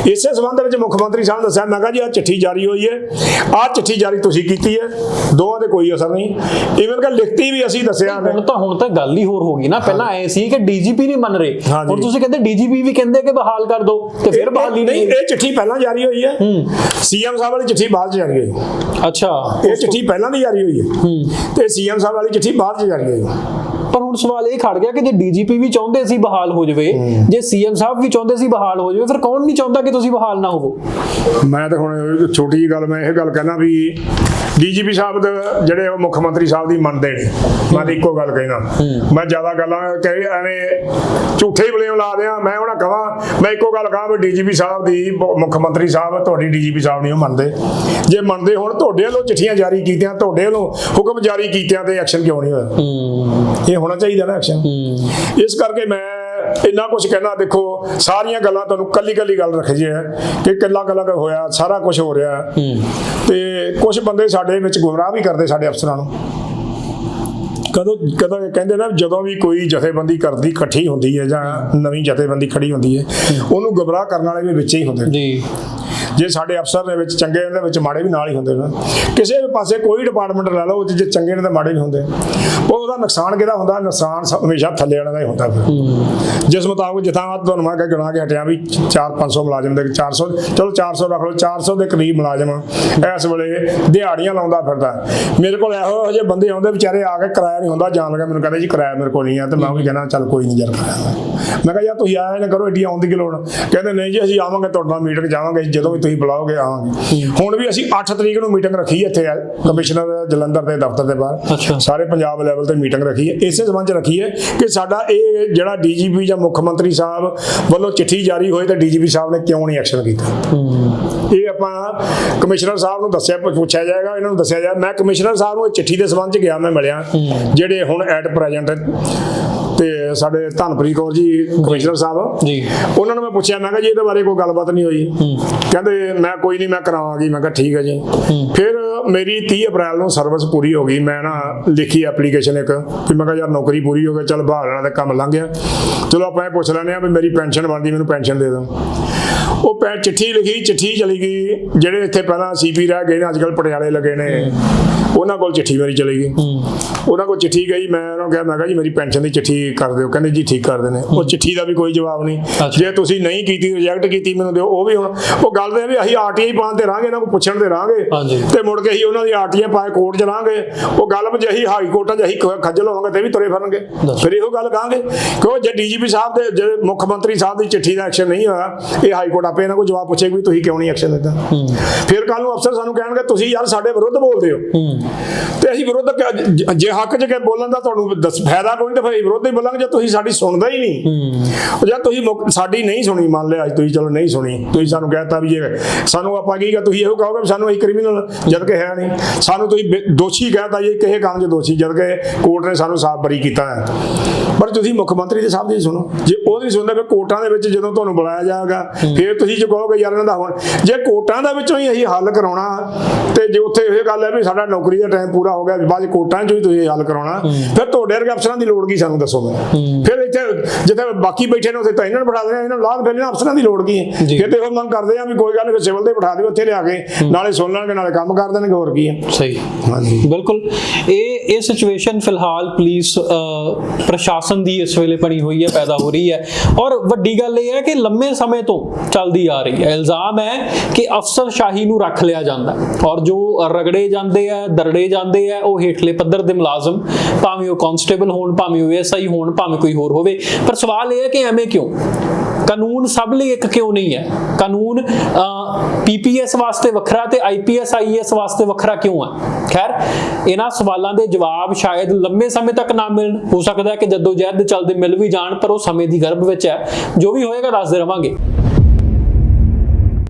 ਇਸੇ ਸੰਬੰਧ ਵਿੱਚ ਮੁੱਖ ਮੰਤਰੀ ਸਾਹਿਬ ਨੇ ਦੱਸਿਆ ਮੈਂ ਕਿਹਾ ਜੀ ਆ ਚਿੱਠੀ ਜਾਰੀ ਹੋਈ ਹੈ। ਆ ਚਿੱਠੀ ਜਾਰੀ ਤੁਸੀਂ ਕੀਤੀ ਹੈ। ਦੋਵਾਂ ਦੇ ਕੋਈ ਅਸਰ ਨਹੀਂ। ਇਵਨ ਕਿ ਲਿਖਤੀ ਵੀ ਅਸੀਂ ਦੱਸਿਆ ਹੁਣ ਤਾਂ ਹੁਣ ਤਾਂ ਗੱਲ ਹੀ ਹੋਰ ਹੋ ਗਈ ਨਾ। ਪਹਿਲਾਂ ਐ ਸੀ ਕਿ ਡੀਜੀਪੀ ਨਹੀਂ ਮੰਨ ਰਹੇ। ਹਾਂਜੀ। ਹੁਣ ਤੁਸੀਂ ਕਹਿੰਦੇ ਡੀਜੀਪੀ ਵੀ ਕਹਿੰਦੇ ਕਿ ਬਹਾਲ ਕਰ ਦਿਓ ਤੇ ਫਿਰ ਬਹਾਲੀ ਨਹੀਂ ਨਹੀਂ ਇਹ ਚਿੱਠੀ ਪਹਿਲਾਂ ਜਾਰੀ ਹੋਈ ਹੈ। ਸੀਐਮ ਸਾਹਿਬ ਵਾਲੀ ਚਿੱਠੀ ਬਾਅਦ ਚ ਜਾਰੀ ਹੋਈ ਅੱਛਾ। ਇਹ ਚਿੱਠੀ ਪਹਿਲਾਂ ਦੀ ਜਾਰੀ ਹੋਈ ਹੈ। ਤੇ ਸੀਐਮ ਸਾਹਿਬ ਵਾਲੀ ਚਿੱਠੀ ਬਾਅਦ ਚ ਜਾਰੀ ਹੋਈ ਪਰ ਹੁਣ ਸਵਾਲ ਇਹ ਖੜ ਗਿਆ ਕਿ ਜੇ ਡੀਜੀਪੀ ਵੀ ਚਾਹੁੰਦੇ ਸੀ ਬਹਾਲ ਹੋ ਜਾਵੇ ਜੇ ਸੀਐਮ ਸਾਹਿਬ ਵੀ ਚਾਹੁੰਦੇ ਸੀ ਬਹਾਲ ਹੋ ਜਾਵੇ ਫਿਰ ਕੌਣ ਨਹੀਂ ਚਾਹੁੰਦਾ ਕਿ ਤੁਸੀਂ ਬਹਾਲ ਨਾ ਹੋਵੋ? ਮੈਂ ਤਾਂ ਹੁਣ ਛੋਟੀ ਜੀ ਗੱਲ ਮੈਂ ਇਹ ਗੱਲ ਕਹਿਣਾ ਵੀ ਡੀਜੀਪੀ ਸਾਹਿਬ ਦੇ ਜਿਹੜੇ ਉਹ ਮੁੱਖ ਮੰਤਰੀ ਸਾਹਿਬ ਦੀ ਮੰਨਦੇ ਨੇ ਮੈਂ ਇੱਕੋ ਗੱਲ ਕਹਿਣਾ ਮੈਂ ਜ਼ਿਆਦਾ ਗੱਲਾਂ ਕਹੇ ਐਵੇਂ ਝੂਠੇ ਹੀ ਬਲੇਮ ਲਾ ਦਿਆਂ ਮੈਂ ਉਹਨਾਂ ਕਹਾਂ ਮੈਂ ਇੱਕੋ ਗੱਲ ਕਹਾਂ ਵੀ ਡੀਜੀਪੀ ਸਾਹਿਬ ਦੀ ਮੁੱਖ ਮੰਤਰੀ ਸਾਹਿਬ ਤੁਹਾਡੀ ਡੀਜੀਪੀ ਸਾਹਿਬ ਨਹੀਂ ਉਹ ਮੰਨਦੇ। ਜੇ ਮੰਨਦੇ ਹੁਣ ਤੁਹਾਡੇ ਵੱਲੋਂ ਚਿੱਠੀਆਂ ਜਾਰੀ ਕੀਤੀਆਂ ਤੁਹਾਡੇ ਵੱਲੋਂ ਹੁਕਮ ਜਾਰੀ ਕੀਤਿਆਂ ਤੇ ਐਕਸ਼ਨ ਕਿਉਂ ਨਹੀਂ ਹੋਇਆ? ਇਹ ਹੋਣਾ ਚਾਹੀਦਾ ਨਾ ਐਕਸ਼ਨ ਹੂੰ। ਇਸ ਕਰਕੇ ਮੈਂ ਇੰਨਾ ਕੁਝ ਕਹਿਣਾ ਦੇਖੋ ਸਾਰੀਆਂ ਗੱਲਾਂ ਤੁਹਾਨੂੰ ਕੱਲੀ ਕੱਲੀ ਗੱਲ ਰੱਖ ਜੇ ਕਿ ਕੱਲਾ ਕੱਲਾ ਹੋਇਆ ਸਾਰਾ ਕੁਝ ਹੋ ਰਿਹਾ। ਹੂੰ। ਤੇ ਕੁਝ ਬੰਦੇ ਸਾਡੇ ਵਿੱਚ ਗੁੰਮਰਾਹ ਵੀ ਕਰਦੇ ਸਾਡੇ ਅਫਸਰਾਂ ਨੂੰ। ਕਦੋਂ ਕਦੋਂ ਕਹਿੰਦੇ ਨਾ ਜਦੋਂ ਵੀ ਕੋਈ ਜਥੇਬੰਦੀ ਕਰਦੀ ਇਕੱਠੀ ਹੁੰਦੀ ਹੈ ਜਾਂ ਨਵੀਂ ਜਥੇਬੰਦੀ ਖੜੀ ਹੁੰਦੀ ਹੈ। ਉਹਨੂੰ ਗੁੰਮਰਾਹ ਕਰਨ ਵਾਲੇ ਵੀ ਵਿੱਚ ਹੀ ਹੁੰਦੇ ਨੇ। ਜੀ। ਜੇ ਸਾਡੇ ਅਫਸਰ ਦੇ ਵਿੱਚ ਚੰਗੇ ਨੇ ਦੇ ਵਿੱਚ ਮਾੜੇ ਵੀ ਨਾਲ ਹੀ ਹੁੰਦੇ ਨੇ। ਕਿਸੇ ਵੀ ਪਾਸੇ ਕੋਈ ਡਿਪਾਰਟਮੈਂਟ ਲੈ ਲਓ ਜੇ ਚੰਗੇ ਨੇ ਤਾਂ ਮਾੜੇ ਵੀ ਹੁੰਦੇ। ਉਹ ਉਹਦਾ ਨੁਕਸਾਨ ਕਿਹਦਾ ਹੁੰਦਾ? ਨੁਕਸਾਨ ਹਮੇਸ਼ਾ ਥੱਲੇ ਵਾਲਿਆਂ ਦਾ ਹੀ ਹੁੰਦਾ ਫਿਰ। ਜਿਸ ਮੁਤਾਬਕ ਜਿੱਥਾਂ ਆਹ ਤੁਹਾਨੂੰ ਮੈਂ ਗਿਣਾ ਕੇ ਹਟਿਆ ਵੀ 4-500 ਮੁਲਾਜ਼ਮ ਦੇ 400 ਚਲੋ 400 ਰੱਖ ਲਓ 400 ਦੇ ਕਰੀਬ ਮੁਲਾਜ਼ਮ ਇਸ ਵੇਲੇ ਦਿਹਾੜੀਆਂ ਲਾਉਂਦਾ ਫਿਰਦਾ। ਮੇਰੇ ਕੋਲ ਇਹੋ ਜਿਹੇ ਬੰਦੇ ਆਉਂਦੇ ਵਿਚਾਰੇ ਆ ਕੇ ਕਿਰਾਇਆ ਨਹੀਂ ਹੁੰਦਾ ਜਾਣ ਲੱਗਾ ਮੈਨੂੰ ਕਹਿੰਦੇ ਜੀ ਕਿਰਾਇਆ ਮੇਰੇ ਕੋਲ ਨਹੀਂ ਆ ਤੇ ਮੈਂ ਉਹ ਵੀ ਕਹਿੰਦਾ ਚੱਲ ਕੋਈ ਨਹੀਂ ਯਾਰ ਮੈਂ ਕਿਹਾ ਯਾਰ ਤੁਸੀਂ ਆਇਆ ਨਾ ਕਰੋ ਏਡੀ ਆਉਣ ਦੀ ਕੀ ਲੋੜ ਕਹਿੰਦੇ ਨਹੀਂ ਜੀ ਅਸੀਂ ਆਵਾਂਗੇ ਤੁਹਾਡੇ ਨਾਲ ਮੀਟਿੰਗ ਜਾਵਾਂਗੇ ਜਦੋਂ ਵੀ ਤੁਸੀਂ ਬੁਲਾਓਗੇ ਆਵਾਂਗੇ। ਹੁਣ ਵੀ ਅਸੀਂ 8 ਤਰੀਕ ਨੂੰ ਮੀਟਿੰਗ ਰੱਖੀ ਇੱਥੇ ਕਮਿਸ਼ਨਰ ਜਲੰਧਰ ਦੇ ਦਫ਼ਤਰ ਦੇ ਬਾਹਰ। ਸਾਰੇ ਪੰਜਾਬ ਲੈਵਲ ਤੇ ਮੀਟਿੰਗ ਰੱਖੀ ਹੈ। ਇਸੇ ਸੰਬੰਧ ਰੱਖੀ ਹੈ ਕਿ ਸਾਡਾ ਇਹ ਜਿਹੜਾ ਡੀਜੀਪੀ ਜਾਂ ਮੁੱਖ ਮੰਤਰੀ ਸਾਹਿਬ ਵੱਲੋਂ ਚਿੱਠੀ ਜਾਰੀ ਹੋਈ ਤਾਂ ਡੀਜੀਪੀ ਸਾਹਿਬ ਨੇ ਕਿਉਂ ਨਹੀਂ ਐਕਸ਼ਨ ਕੀਤਾ? ਇਹ ਆਪਾਂ ਕਮਿਸ਼ਨਰ ਸਾਹਿਬ ਨੂੰ ਦੱਸਿਆ ਪੁੱਛ- ਪੁੱਛਿਆ ਜਾਏਗਾ ਇਹਨਾਂ ਨੂੰ ਦੱਸਿਆ ਜਾਏ। ਮੈਂ ਕਮਿਸ਼ਨਰ ਸਾਹਿਬ ਨੂੰ ਇਹ ਚਿੱਠੀ ਦੇ ਸੰਬੰਧ ਚ ਗਿਆ ਮੈਂ ਮਿਲਿਆ ਜਿਹੜੇ ਹੁਣ ਐਟ ਪ੍ਰੈਜ਼ੈਂਟ ਤੇ ਸਾਡੇ ਧਨਪ੍ਰੀਤ ਕੌਰ ਜੀ ਕਮਿਸ਼ਨਰ ਸਾਹਿਬ। ਜੀ। ਉਹਨਾਂ ਨੂੰ ਮੈਂ ਪੁੱਛਿਆ ਮੈਂ ਕਿਹਾ ਜੀ ਇਹਦੇ ਬਾਰੇ ਕੋਈ ਗੱਲਬਾਤ ਨਹੀਂ ਹੋਈ। ਕਹਿੰਦੇ ਮੈਂ ਕੋਈ ਨਹੀਂ ਮੈਂ ਕਰਾਵਾਂਗੀ। ਮੈਂ ਕਿਹਾ ਠੀਕ ਹੈ ਜੀ। ਫਿਰ ਮੇਰੀ 30 ਅਪ੍ਰੈਲ ਨੂੰ ਸਰਵਿਸ ਪੂਰੀ ਹੋ ਗਈ। ਮੈਂ ਨਾ ਲਿਖੀ ਐਪਲੀਕੇਸ਼ਨ ਇੱਕ ਕਿ ਮੈਂ ਕਿਹਾ ਯਾਰ ਨੌਕਰੀ ਪੂਰੀ ਹੋ ਗਈ ਚੱਲ ਬਹਾਲ ਵਾਲਾ ਤੇ ਕੰਮ ਲੰਘ ਗਿਆ। ਚਲੋ ਆਪਾਂ ਇਹ ਪੁੱਛ ਲੈਂਦੇ ਆ ਵੀ ਮੇਰੀ ਪੈਨਸ਼ਨ ਬਣਦੀ ਮੈਨੂੰ ਪੈਨਸ਼ਨ ਦੇ ਦਿਓ। ਉਹ ਪੈ ਚਿੱਠੀ ਲਿਖੀ ਚਿੱਠੀ ਚਲੀ ਗਈ। ਜਿਹੜੇ ਇੱਥੇ ਪਹਿਲਾਂ ਸੀਪੀ ਰਹਿ ਗਏ ਨੇ ਅੱਜ ਕੱਲ ਪਟਿਆਲੇ ਲੱਗੇ ਨੇ ਉਹਨਾਂ ਕੋਲ ਚਿੱਠੀ ਮੇਰੀ ਚਲੀ ਗਈ। ਉਹਨਾਂ ਕੋਲ ਚਿੱਠੀ ਗਈ ਮੈਂ ਉਹਨਾਂ ਨੂੰ ਕਿਹਾ ਮੈਂ ਕਿਹਾ ਜੀ ਮੇਰੀ ਪੈਨਸ਼ਨ ਦੀ ਚਿੱਠੀ ਕਰ ਦਿਓ। ਕਹਿੰਦੇ ਜੀ ਠੀਕ ਕਰ ਦੇਣੇ ਉਹ ਚਿੱਠੀ ਦਾ ਵੀ ਕੋਈ ਜਵਾਬ ਨਹੀਂ। ਜੇ ਤੁਸੀਂ ਨਹੀਂ ਕੀਤੀ ਰਿਜੈਕਟ ਕੀਤੀ ਮੈਨੂੰ ਦਿਓ ਉਹ ਵੀ ਹੁਣ ਉਹ ਗੱਲ ਦੇ ਵੀ ਅਸੀਂ ਆਰਟੀਆਈ ਪਾਉਣ ਤੇ ਰਾਂਗੇ ਇਹਨਾਂ ਨੂੰ ਪੁੱਛਣ ਤੇ ਰਾਂਗੇ। ਤੇ ਮੁੜ ਕੇ ਅਸੀਂ ਉਹਨਾਂ ਦੀ ਆਰਟੀਆਈ ਪਾਏ ਕੋਰਟ ਚ ਰਾਂਗੇ ਉਹ ਗੱਲ ਵਿੱਚ ਅਸੀਂ ਹਾਈ ਕੋਰਟਾਂ 'ਚ ਅਸੀਂ ਖੱਜਲ ਹੋਵਾਂਗੇ ਤੇ ਵੀ ਤੁਰੇ ਫਿਰਨਗੇ। ਫਿਰ ਇਹੋ ਗੱਲ ਕਹਾਂਗੇ। ਕਿਉਂ ਜੇ ਡੀਜੀਪੀ ਸਾਹਿਬ ਦੇ ਜੇ ਮੁੱਖ ਮੰਤਰੀ ਸਾਹਿਬ ਦੀ ਚਿੱਠੀ ਦਾ ਐਕਸ਼ਨ ਨਹੀਂ ਹੋਇਆ ਇਹ ਹਾਈ ਕੋਰਟ ਆਪੇ ਇਹਨਾਂ ਕੋਲ ਜਵਾਬ ਪੁੱਛੇ ਵੀ ਤੁਸੀਂ ਕਿਉਂ ਨਹੀਂ ਐਕਸ਼ਨ ਲਿੱਤਾ ਫਿਰ ਕੱਲ ਨੂੰ ਅਫਸਰ ਸਾਨੂੰ ਕਹਿਣਗੇ ਤੁਸੀਂ ਯਾਰ ਸਾਡੇ ਵਿਰੁੱਧ ਬੋਲਦੇ ਹੋ। ਤੇ ਅਸੀਂ ਵਿਰੁੱਧ ਜੇ ਹੱਕ ਚ ਕੇ ਬੋਲਣ ਦਾ ਤੁਹਾਨੂੰ ਦੱਸ ਫਾਇਦਾ ਕੋਈ ਨਹੀਂ ਤੇ ਫਿਰ ਵਿਰੋਧ ਹੀ ਬੋਲਾਂਗੇ ਜੇ ਤੁਸੀਂ ਸਾਡੀ ਸੁਣਦਾ ਹੀ ਨਹੀਂ। ਜੇ ਤੁਸੀਂ ਸਾਡੀ ਨਹੀਂ ਸੁਣੀ ਮੰਨ ਲਿਆ ਅੱਜ ਤੁਸੀਂ ਚਲੋ ਨਹੀਂ ਸੁਣੀ ਤੁਸੀਂ ਸਾਨੂੰ ਕਹਿਤਾ ਵੀ ਇਹ ਸਾਨੂੰ ਆਪਾਂ ਕੀ ਕਹਾਂ ਤੁਸੀਂ ਇਹੋ ਕਹੋਗੇ ਵੀ ਸਾਨੂੰ ਅਸੀਂ ਕ੍ਰਿਮੀਨਲ ਜਦ ਕਿ ਹੈ ਨਹੀਂ। ਸਾਨੂੰ ਤੁਸੀਂ ਦੋਸ਼ੀ ਕਹਿਤਾ ਜੀ ਕਿਸੇ ਕੰਮ 'ਚ ਦੋਸ਼ੀ ਜਦ ਕਿ ਕੋਰਟ ਨੇ ਸਾਨੂੰ ਸਾਫ਼ ਬਰੀ ਕੀਤਾ ਹੈ। ਪਰ ਤੁਸੀਂ ਮੁੱਖ ਮੰਤਰੀ ਦੇ ਸਾਹਿਬ ਦੀ ਸੁਣੋ ਜੇ ਉਹ ਨਹੀਂ ਸੁਣਦੇ ਫਿਰ ਕੋਰਟਾਂ ਦੇ ਵਿੱਚ ਜਦੋਂ ਤੁਹਾਨੂੰ ਬੁਲਾਇਆ ਜਾਏਗਾ ਫਿਰ ਤੁਸੀਂ ਜੋ ਕਹੋਗੇ ਯਾਰ ਇਹਨਾਂ ਦਾ ਹੁਣ ਜੇ ਕੋਰਟਾਂ ਦੇ ਵਿੱਚੋਂ ਹੀ ਅਸੀਂ ਹੱਲ ਕਰਾਉਣਾ ਤੇ ਜੇ ਉੱਥੇ ਇਹ ਗੱਲ ਹੈ ਵੀ ਸਾਡਾ ਨੌਕਰੀ ਦਾ ਟਾਈਮ ਪੂਰਾ ਹੋ ਗਿਆ ਵੀ ਬਾਅਦ ਕੋਰਟਾਂ 'ਚੋਂ ਹੀ ਤੁਸੀਂ ਹੱਲ ਕਰਾਉਣਾ। ਫਿਰ ਤੁਹਾਡੇ ਵਰਗੇ ਅਫਸਰਾਂ ਦੀ ਲੋੜ ਕੀ ਸਾਨੂੰ ਦੱਸੋ ਮੈਨੂੰ? ਫਿਰ ਇੱਥੇ ਜਿੱਥੇ ਬਾਕੀ ਬੈਠੇ ਨੇ ਉੱਥੇ ਤਾਂ ਇਹਨਾਂ ਨੂੰ ਬਿਠਾ ਦੇਣਾ ਇਹਨਾਂ ਨੂੰ ਫਿਰ ਇਹਨਾਂ ਅਫਸਰਾਂ ਦੀ ਲੋੜ ਕੀ ਹੈ। ਫਿਰ ਤੇ ਉਹ ਮੰਗ ਕਰਦੇ ਆ ਵੀ ਕੋਈ ਗੱਲ ਨਹੀਂ ਸਿਵਲ ਦੇ ਬਿਠਾ ਦਿਓ ਉੱਥੇ ਲਿਆ ਕੇ। ਨਾਲੇ ਸੁਣ ਲੈਣਗੇ ਨਾਲੇ ਕੰਮ ਕਰ ਦੇਣਗੇ ਹੋਰ ਕੀ ਹੈ? ਸਹੀ। ਹਾਂਜੀ। ਬਿਲਕੁਲ। ਇਹ ਇਹ ਸਿਚੁਏਸ਼ਨ ਫਿਲਹਾਲ ਪੁਲਿਸ ਪ੍ਰਸ਼ਾਸਨ ਦੀ ਇਸ ਵੇਲੇ ਬਣੀ ਹੋਈ ਹੈ ਪੈਦਾ ਹੋ ਰਹੀ ਹੈ। ਔਰ ਵੱਡੀ ਗੱਲ ਇਹ ਹੈ ਕਿ ਲੰਮੇ ਸਮੇਂ ਤੋਂ ਚੱਲਦੀ ਆ ਰਹੀ ਹੈ। ਇਲਜ਼ਾਮ ਹੈ ਕਿ ਅਫਸਰਸ਼ਾਹੀ ਨੂੰ ਰੱਖ ਲਿਆ ਜਾਂਦਾ। ਔਰ ਜੋ ਰਗੜੇ ਜਾਂਦੇ ਆ ਦਰੜੇ ਜਾਂਦੇ ਆ ਉਹ ਹੇਠਲੇ ਪੱਧਰ ਦੇ ਮੁਲਾਜ਼ਮ ਭਾਵੇਂ ਉਹ ਕਾਂਸਟੇਬਲ ਹੋਣ, ਭਾਵੇਂ ਉਹ ਐਸਆਈ ਹੋਣ, ਭਾਵੇਂ ਕੋਈ ਹੋਰ ਹੋਵੇ। ਪਰ ਸਵਾਲ ਇਹ ਹੈ ਕਿ ਐਵੇਂ ਕਿਉਂ? ਕਾਨੂੰਨ ਸਭ ਲਈ ਇੱਕ ਕਿਉਂ ਨਹੀਂ ਹੈ? ਕਾਨੂੰਨ ਪੀਪੀਐਸ ਵਾਸਤੇ ਵੱਖਰਾ ਤੇ ਆਈਪੀਐਸ ਆਈਐਸ ਵਾਸਤੇ ਵੱਖਰਾ ਕਿਉਂ ਹੈ? ਖੈਰ, ਇਹਨਾਂ ਸਵਾਲਾਂ ਦੇ ਜਵਾਬ ਸ਼ਾਇਦ ਲੰਮੇ ਸਮੇਂ ਤੱਕ ਨਾ ਮਿਲਣ। ਹੋ ਸਕਦਾ ਹੈ ਕਿ ਜਦੋਂ ਜਹਿਦ ਚੱਲਦੇ ਮਿਲ ਵੀ ਜਾਣ, ਪਰ ਉਹ ਸਮੇਂ ਦੀ ਗਰਭ ਵਿੱਚ ਹੈ। ਜੋ ਵੀ ਹੋਏਗਾ, ਦੱਸਦੇ ਰਵਾਂਗੇ।